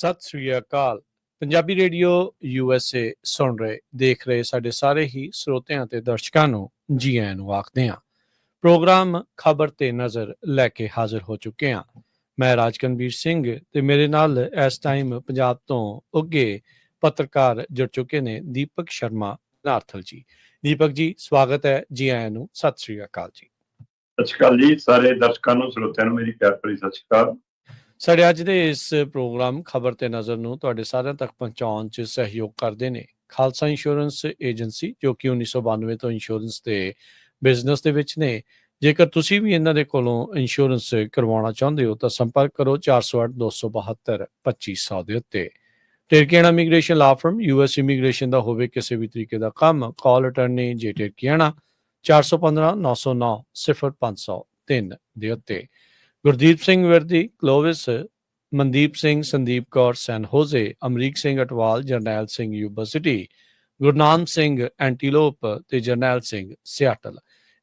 Sat Sri Akal. Punjabi radio U S A ਸੁਣ ਰਹੇ, ਦੇਖ ਰਹੇ ਸਾਡੇ ਸਾਰੇ ਹੀ ਸਰੋਤਿਆਂ ਤੇ ਦਰਸ਼ਕਾਂ ਨੂੰ, ਜੀ ਆਇਆਂ ਨੂੰ ਆਖਦੇ ਹਾਂ। ਪ੍ਰੋਗਰਾਮ ਖਬਰ ਤੇ ਨਜ਼ਰ ਲੈ ਕੇ ਹਾਜ਼ਰ ਹੋ ਚੁੱਕੇ ਹਾਂ। ਮੈਂ ਰਾਜਕਨਵੀਰ ਸਿੰਘ ਤੇ ਮੇਰੇ ਨਾਲ ਇਸ ਟਾਈਮ ਪੰਜਾਬ ਤੋਂ ਉੱਗੇ ਪੱਤਰਕਾਰ ਜੁੜ ਚੁੱਕੇ ਨੇ ਦੀਪਕ ਸ਼ਰਮਾ ਨਾਰਥਲ ਜੀ। ਦੀਪਕ ਜੀ, ਸਵਾਗਤ ਹੈ ਜੀ ਆਇਆਂ ਨੂੰ। ਸਤਿ ਸ੍ਰੀ ਅਕਾਲ ਜੀ। ਸਤਿ ਸ਼੍ਰੀ ਅਕਾਲ ਜੀ, ਸਾਰੇ ਦਰਸ਼ਕਾਂ ਨੂੰ, ਸਰੋਤਿਆਂ ਨੂੰ ਮੇਰੀ ਪਿਆਰ ਭਰੀ ਸਤਿ ਸ਼੍ਰੀ ਅਕਾਲ। ਸਾਡੇ ਅੱਜ ਦੇ ਇਸ ਪ੍ਰੋਗਰਾਮ ਖਬਰ ਤੇ ਨਜ਼ਰ ਨੂੰ ਤੁਹਾਡੇ ਸਾਰਿਆਂ ਤੱਕ ਪਹੁੰਚਾਉਣ 'ਚ ਸਹਿਯੋਗ ਕਰਦੇ ਨੇ ਖਾਲਸਾ ਇੰਸ਼ੋਰੈਂਸ ਏਜੰਸੀ, ਜੋ ਕਿ 1992 ਤੋਂ ਇੰਸ਼ੋਰੈਂਸ ਦੇ ਬਿਜ਼ਨਸ ਦੇ ਵਿੱਚ ਨੇ। ਜੇਕਰ ਤੁਸੀਂ ਵੀ ਇਹਨਾਂ ਦੇ ਕੋਲੋਂ ਇੰਸ਼ੋਰੈਂਸ ਕਰਵਾਉਣਾ ਚਾਹੁੰਦੇ ਹੋ, ਤਾਂ ਸੰਪਰਕ ਕਰੋ 408 272 2500 ਦੇ ਉੱਤੇ। ਟਰਕੀਆਣਾ immigration law firm US immigration ਦਾ ਹੋਵੇ ਕਿਸੇ ਵੀ ਤਰੀਕੇ ਦਾ ਕੰਮ, ਕਾਲ ਅਟਰਨੀ ਜੇ ਟਰਕੀਆਣਾ 415 909 0503 ਦੇ ਉੱਤੇ। Gurdeep Singh Virdi, Clovis, Mandeep Singh, Sandeep Kaur, San Jose, Amrik Singh Atwal, Jarnail Singh university Gurnam Singh Antelope ਤੇ ਜਰਨੈਲ ਸਿੰਘ ਸਿਆਟਲ।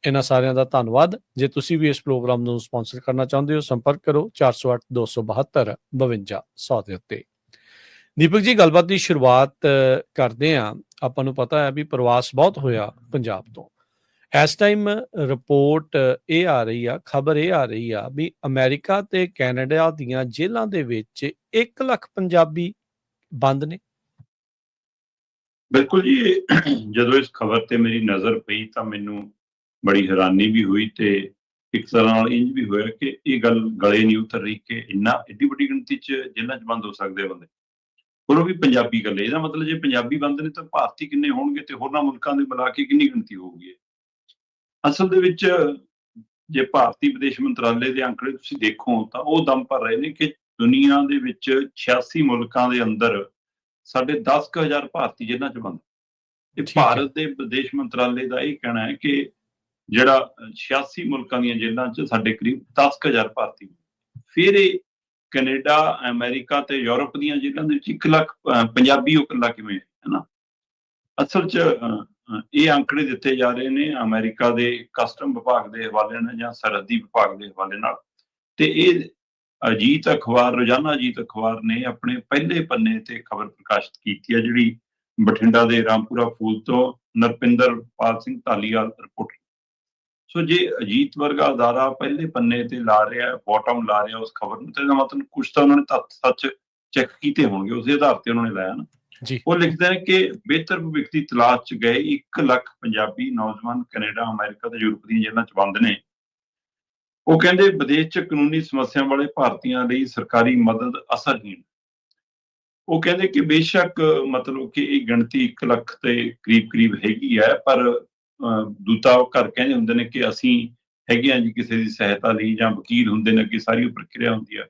ਇਹਨਾਂ ਸਾਰਿਆਂ ਦਾ ਧੰਨਵਾਦ। ਜੇ ਤੁਸੀਂ ਵੀ ਇਸ ਪ੍ਰੋਗਰਾਮ ਨੂੰ ਸਪਾਂਸਰ ਕਰਨਾ ਚਾਹੁੰਦੇ ਹੋ, ਸੰਪਰਕ ਕਰੋ 408 272 5200 ਦੇ ਉੱਤੇ ਦੀਪਕ ਜੀ, ਗੱਲਬਾਤ ਦੀ ਸ਼ੁਰੂਆਤ ਕਰਦੇ ਹਾਂ। ਆਪਾਂ ਨੂੰ ਪਤਾ ਹੈ ਵੀ ਪ੍ਰਵਾਸ ਬਹੁਤ ਹੋਇਆ ਪੰਜਾਬ ਤੋਂ। ਇਸ ਟਾਈਮ ਰਿਪੋਰਟ ਇਹ ਆ ਰਹੀ ਆ, ਖਬਰ ਇਹ ਆ ਰਹੀ ਆ ਵੀ ਅਮਰੀਕਾ ਤੇ ਕੈਨੇਡਾ ਦੀਆਂ ਜੇਲ੍ਹਾਂ ਦੇ ਵਿੱਚ 1 ਲੱਖ ਪੰਜਾਬੀ ਬੰਦ ਨੇ। ਬਿਲਕੁਲ ਜੀ, ਜਦੋਂ ਇਸ ਖਬਰ ਤੇ ਮੇਰੀ ਨਜ਼ਰ ਪਈ ਤਾਂ ਮੈਨੂੰ ਬੜੀ ਹੈਰਾਨੀ ਵੀ ਹੋਈ ਤੇ ਇੱਕ ਤਰ੍ਹਾਂ ਨਾਲ ਇੰਜ ਵੀ ਹੋਇਆ ਕਿ ਇਹ ਗੱਲ ਗਲੇ ਨਹੀਂ ਉਤਰ ਰਹੀ ਕਿ ਇੰਨਾ ਏਡੀ ਵੱਡੀ ਗਿਣਤੀ 'ਚ ਜੇਲ੍ਹਾਂ 'ਚ ਬੰਦ ਹੋ ਸਕਦੇ ਆ ਬੰਦੇ। ਹੋਰ ਉਹ ਵੀ ਪੰਜਾਬੀ ਗੱਲੇ ਇਹਦਾ ਮਤਲਬ ਜੇ ਪੰਜਾਬੀ ਬੰਦ ਨੇ ਤਾਂ ਭਾਰਤੀ ਕਿੰਨੇ ਹੋਣਗੇ ਤੇ ਹੋਰਨਾਂ ਮੁਲਕਾਂ ਦੇ ਮਿਲਾ ਕੇ ਕਿੰਨੀ ਗਿਣਤੀ ਹੋਊਗੀ ਅਸਲ ਦੇ ਵਿੱਚ ਜੇ ਭਾਰਤੀ ਵਿਦੇਸ਼ ਮੰਤਰਾਲੇ ਦੇ ਅੰਕੜੇ ਤੁਸੀਂ ਦੇਖੋ ਤਾਂ ਉਹ ਦਮ ਭਰ ਰਹੇ ਨੇ ਕਿ ਦੁਨੀਆ ਦੇ ਵਿੱਚ 86 ਮੁਲਕਾਂ ਦੇ ਅੰਦਰ ਸਾਡੇ 10000 ਭਾਰਤੀ ਜੇਲ੍ਹਾਂ 'ਚ ਬੰਦ ਤੇ। ਭਾਰਤ ਦੇ ਵਿਦੇਸ਼ ਮੰਤਰਾਲੇ ਦਾ ਇਹ ਕਹਿਣਾ ਹੈ ਕਿ ਜਿਹੜਾ 86 ਮੁਲਕਾਂ ਦੀਆਂ ਜੇਲ੍ਹਾਂ 'ਚ ਸਾਡੇ ਕਰੀਬ 10000 ਭਾਰਤੀ ਫਿਰ ਇਹ ਕੈਨੇਡਾ ਅਮਰੀਕਾ ਤੇ ਯੂਰਪ ਦੀਆਂ ਜੇਲ੍ਹਾਂ ਦੇ ਵਿੱਚ 1 ਲੱਖ ਪੰਜਾਬੀ ਉਹ ਇਕੱਲਾ ਕਿਵੇਂ ਹੈ ਨਾ? ਅਸਲ 'ਚ ਇਹ ਅੰਕੜੇ ਦਿੱਤੇ ਜਾ ਰਹੇ ਨੇ ਅਮਰੀਕਾ ਦੇ ਕਸਟਮ ਵਿਭਾਗ ਦੇ ਹਵਾਲੇ ਨਾਲ ਜਾਂ ਸਰਹੱਦੀ ਵਿਭਾਗ ਦੇ ਹਵਾਲੇ ਨਾਲ। ਤੇ ਇਹ ਅਜੀਤ ਅਖਬਾਰ, ਰੋਜ਼ਾਨਾ ਅਜੀਤ ਅਖਬਾਰ ਨੇ ਆਪਣੇ ਪਹਿਲੇ ਪੰਨੇ ਤੇ ਖਬਰ ਪ੍ਰਕਾਸ਼ਿਤ ਕੀਤੀ ਹੈ, ਜਿਹੜੀ ਬਠਿੰਡਾ ਦੇ ਰਾਮਪੁਰਾ ਫੂਲ ਤੋਂ ਨਰਪਿੰਦਰ ਪਾਲ ਸਿੰਘ ਧਾਲੀਵਾਲ ਰਿਪੋਰਟ। ਸੋ ਜੇ ਅਜੀਤ ਵਰਗਾ ਅਦਾਰਾ ਪਹਿਲੇ ਪੰਨੇ ਤੇ ਲਾ ਰਿਹਾ ਬਾਟਮ ਲਾ ਰਿਹਾ ਉਸ ਖਬਰ ਨੂੰ, ਤੇ ਮਤਲਬ ਕੁਝ ਤਾਂ ਉਹਨਾਂ ਨੇ ਤੱਥ ਸੱਚ ਚੈੱਕ ਕੀਤੇ ਹੋਣਗੇ, ਉਸੇ ਆਧਾਰ ਤੇ ਉਹਨਾਂ ਨੇ ਲਾਇਆ ਨਾ। ਜੀ। ਉਹ ਲਿਖਦੇ ਨੇ ਕਿ ਬਿਹਤਰ ਭਵਿੱਖ ਦੀ ਤਲਾਸ਼ 'ਚ ਗਏ 1 ਲੱਖ ਪੰਜਾਬੀ ਨੌਜਵਾਨ ਕੈਨੇਡਾ ਅਮਰੀਕਾ ਤੇ ਯੂਰਪ ਦੀਆਂ ਜੇਲ੍ਹਾਂ 'ਚ ਬੰਦ ਨੇ। ਉਹ ਕਹਿੰਦੇ ਵਿਦੇਸ਼ 'ਚ ਕਾਨੂੰਨੀ ਸਮੱਸਿਆ ਵਾਲੇ ਭਾਰਤੀਆਂ ਲਈ ਸਰਕਾਰੀ ਮਦਦ ਅਸਰਹੀਣ। ਉਹ ਕਹਿੰਦੇ ਕਿ ਬੇਸ਼ੱਕ ਮਤਲਬ ਕਿ ਇਹ ਗਿਣਤੀ 1 ਲੱਖ ਤੇ ਕਰੀਬ ਕਰੀਬ ਹੈਗੀ ਹੈ ਪਰ ਅਹ, ਦੂਤਾ ਘਰ ਕਹਿੰਦੇ ਹੁੰਦੇ ਨੇ ਕਿ ਅਸੀਂ ਹੈਗੇ ਆ ਜੀ ਕਿਸੇ ਦੀ ਸਹਾਇਤਾ ਲਈ ਜਾਂ ਵਕੀਲ ਹੁੰਦੇ ਨੇ ਅੱਗੇ ਸਾਰੀ ਉਹ ਪ੍ਰਕਿਰਿਆ ਹੁੰਦੀ ਹੈ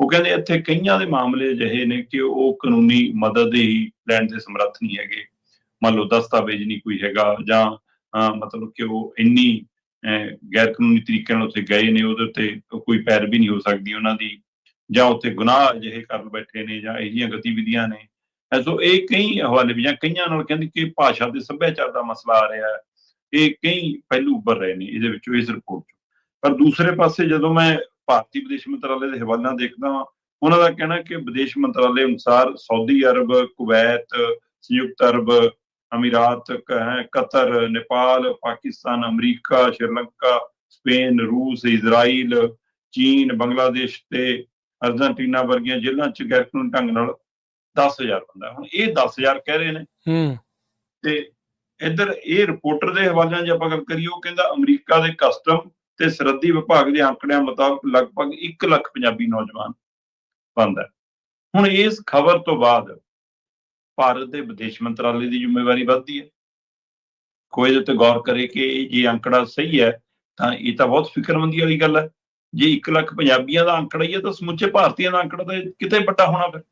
ਉਹ ਕਹਿੰਦੇ ਇੱਥੇ ਕਈਆਂ ਦੇ ਮਾਮਲੇ ਅਜਿਹੇ ਨੇ ਕਿ ਉਹ ਕਾਨੂੰਨੀ ਮਦਦ ਹੀ ਲੈਣ ਦੇ ਸਮਰੱਥ ਨਹੀਂ ਹੈਗੇ। ਮੰਨ ਲਓ ਦਸਤਾਵੇਜ਼ ਨਹੀਂ ਕੋਈ ਹੈਗਾ ਜਾਂ ਮਤਲਬ ਕਿ ਉਹ ਇੰਨੀ ਗੈਰ ਕਾਨੂੰਨੀ ਤਰੀਕੇ ਨਾਲ ਉੱਥੇ ਗਏ ਨੇ, ਉਹਦੇ ਉੱਤੇ ਕੋਈ ਪੈਰਵੀ ਨਹੀਂ ਹੋ ਸਕਦੀ ਉਹਨਾਂ ਦੀ ਜਾਂ ਉੱਥੇ ਗੁਨਾਹ ਅਜਿਹੇ ਕਰਨ ਬੈਠੇ ਨੇ ਜਾਂ ਅਜਿਹੀਆਂ ਗਤੀਵਿਧੀਆਂ ਨੇ। ਸੋ ਇਹ ਕਈ ਹਵਾਲੇ ਵੀ ਜਾਂ ਕਈਆਂ ਨਾਲ ਕਹਿੰਦੇ ਕਿ ਭਾਸ਼ਾ ਤੇ ਸੱਭਿਆਚਾਰ ਦਾ ਮਸਲਾ ਆ ਰਿਹਾ ਹੈ ਇਹ ਕਈ ਪਹਿਲੂ ਉੱਭਰ ਰਹੇ ਨੇ, ਇਹਦੇ ਵਿੱਚੋਂ ਇਸ ਰਿਪੋਰਟ 'ਚ। ਪਰ ਦੂਸਰੇ ਪਾਸੇ ਜਦੋਂ ਮੈਂ ਭਾਰਤੀ ਵਿਦੇਸ਼ ਮੰਤਰਾਲੇ ਦੇ ਹਵਾਲਿਆਂ ਦੇਖਦਾ ਹਾਂ। ਉਹਨਾਂ ਦਾ ਕਹਿਣਾ ਕਿ ਵਿਦੇਸ਼ ਮੰਤਰਾਲੇ ਅਨੁਸਾਰ ਸਾਊਦੀ ਅਰਬ ਕੁਵੈਤ ਸੰਯੁਕਤ ਅਰਬ ਅਮੀਰਾਤ Qatar Nepal Pakistan America Sri Lanka Spain ਰੂਸ ਇਜ਼ਰਾਈਲ ਚੀਨ ਬੰਗਲਾਦੇਸ਼ ਤੇ ਅਰਜਨਟੀਨਾ ਵਰਗੀਆਂ ਜੇਲ੍ਹਾਂ 'ਚ ਗੈਰ ਕਾਨੂੰਨੀ ਢੰਗ ਨਾਲ 10000 ਬੰਦਾ। ਹੁਣ ਇਹ 10000 ਕਹਿ ਰਹੇ ਨੇ। ਹੂੰ। ਤੇ ਇੱਧਰ ਇਹ ਰਿਪੋਰਟਰ ਦੇ ਹਵਾਲਿਆਂ 'ਚ ਆਪਾਂ ਗੱਲ ਕਰੀਏ ਉਹ ਕਹਿੰਦਾ ਅਮਰੀਕਾ ਦੇ ਕਸਟਮ ਤੇ ਸਰਹੱਦੀ ਵਿਭਾਗ ਦੇ ਅੰਕੜਿਆਂ ਮੁਤਾਬਕ ਲਗਭਗ 1 ਲੱਖ ਪੰਜਾਬੀ ਨੌਜਵਾਨ ਬੰਦ ਹੈ। ਹੁਣ ਇਸ ਖਬਰ ਤੋਂ ਬਾਅਦ ਭਾਰਤ ਦੇ ਵਿਦੇਸ਼ ਮੰਤਰਾਲੇ ਦੀ ਜ਼ਿੰਮੇਵਾਰੀ ਵੱਧਦੀ ਹੈ। ਕੋਈ ਇਹਦੇ ਉੱਤੇ ਗੌਰ ਕਰੇ ਕਿ ਇਹ ਜੇ ਅੰਕੜਾ ਸਹੀ ਹੈ ਤਾਂ ਇਹ ਤਾਂ ਬਹੁਤ ਫਿਕਰਮੰਦੀ ਵਾਲੀ ਗੱਲ ਹੈ। ਜੇ 1 ਲੱਖ ਪੰਜਾਬੀਆਂ ਦਾ ਅੰਕੜਾ ਹੀ ਹੈ ਤਾਂ ਸਮੁੱਚੇ ਭਾਰਤੀਆਂ ਦਾ ਅੰਕੜਾ ਤਾਂ ਕਿਤੇ ਵੱਡਾ ਹੋਣਾ ਫਿਰ।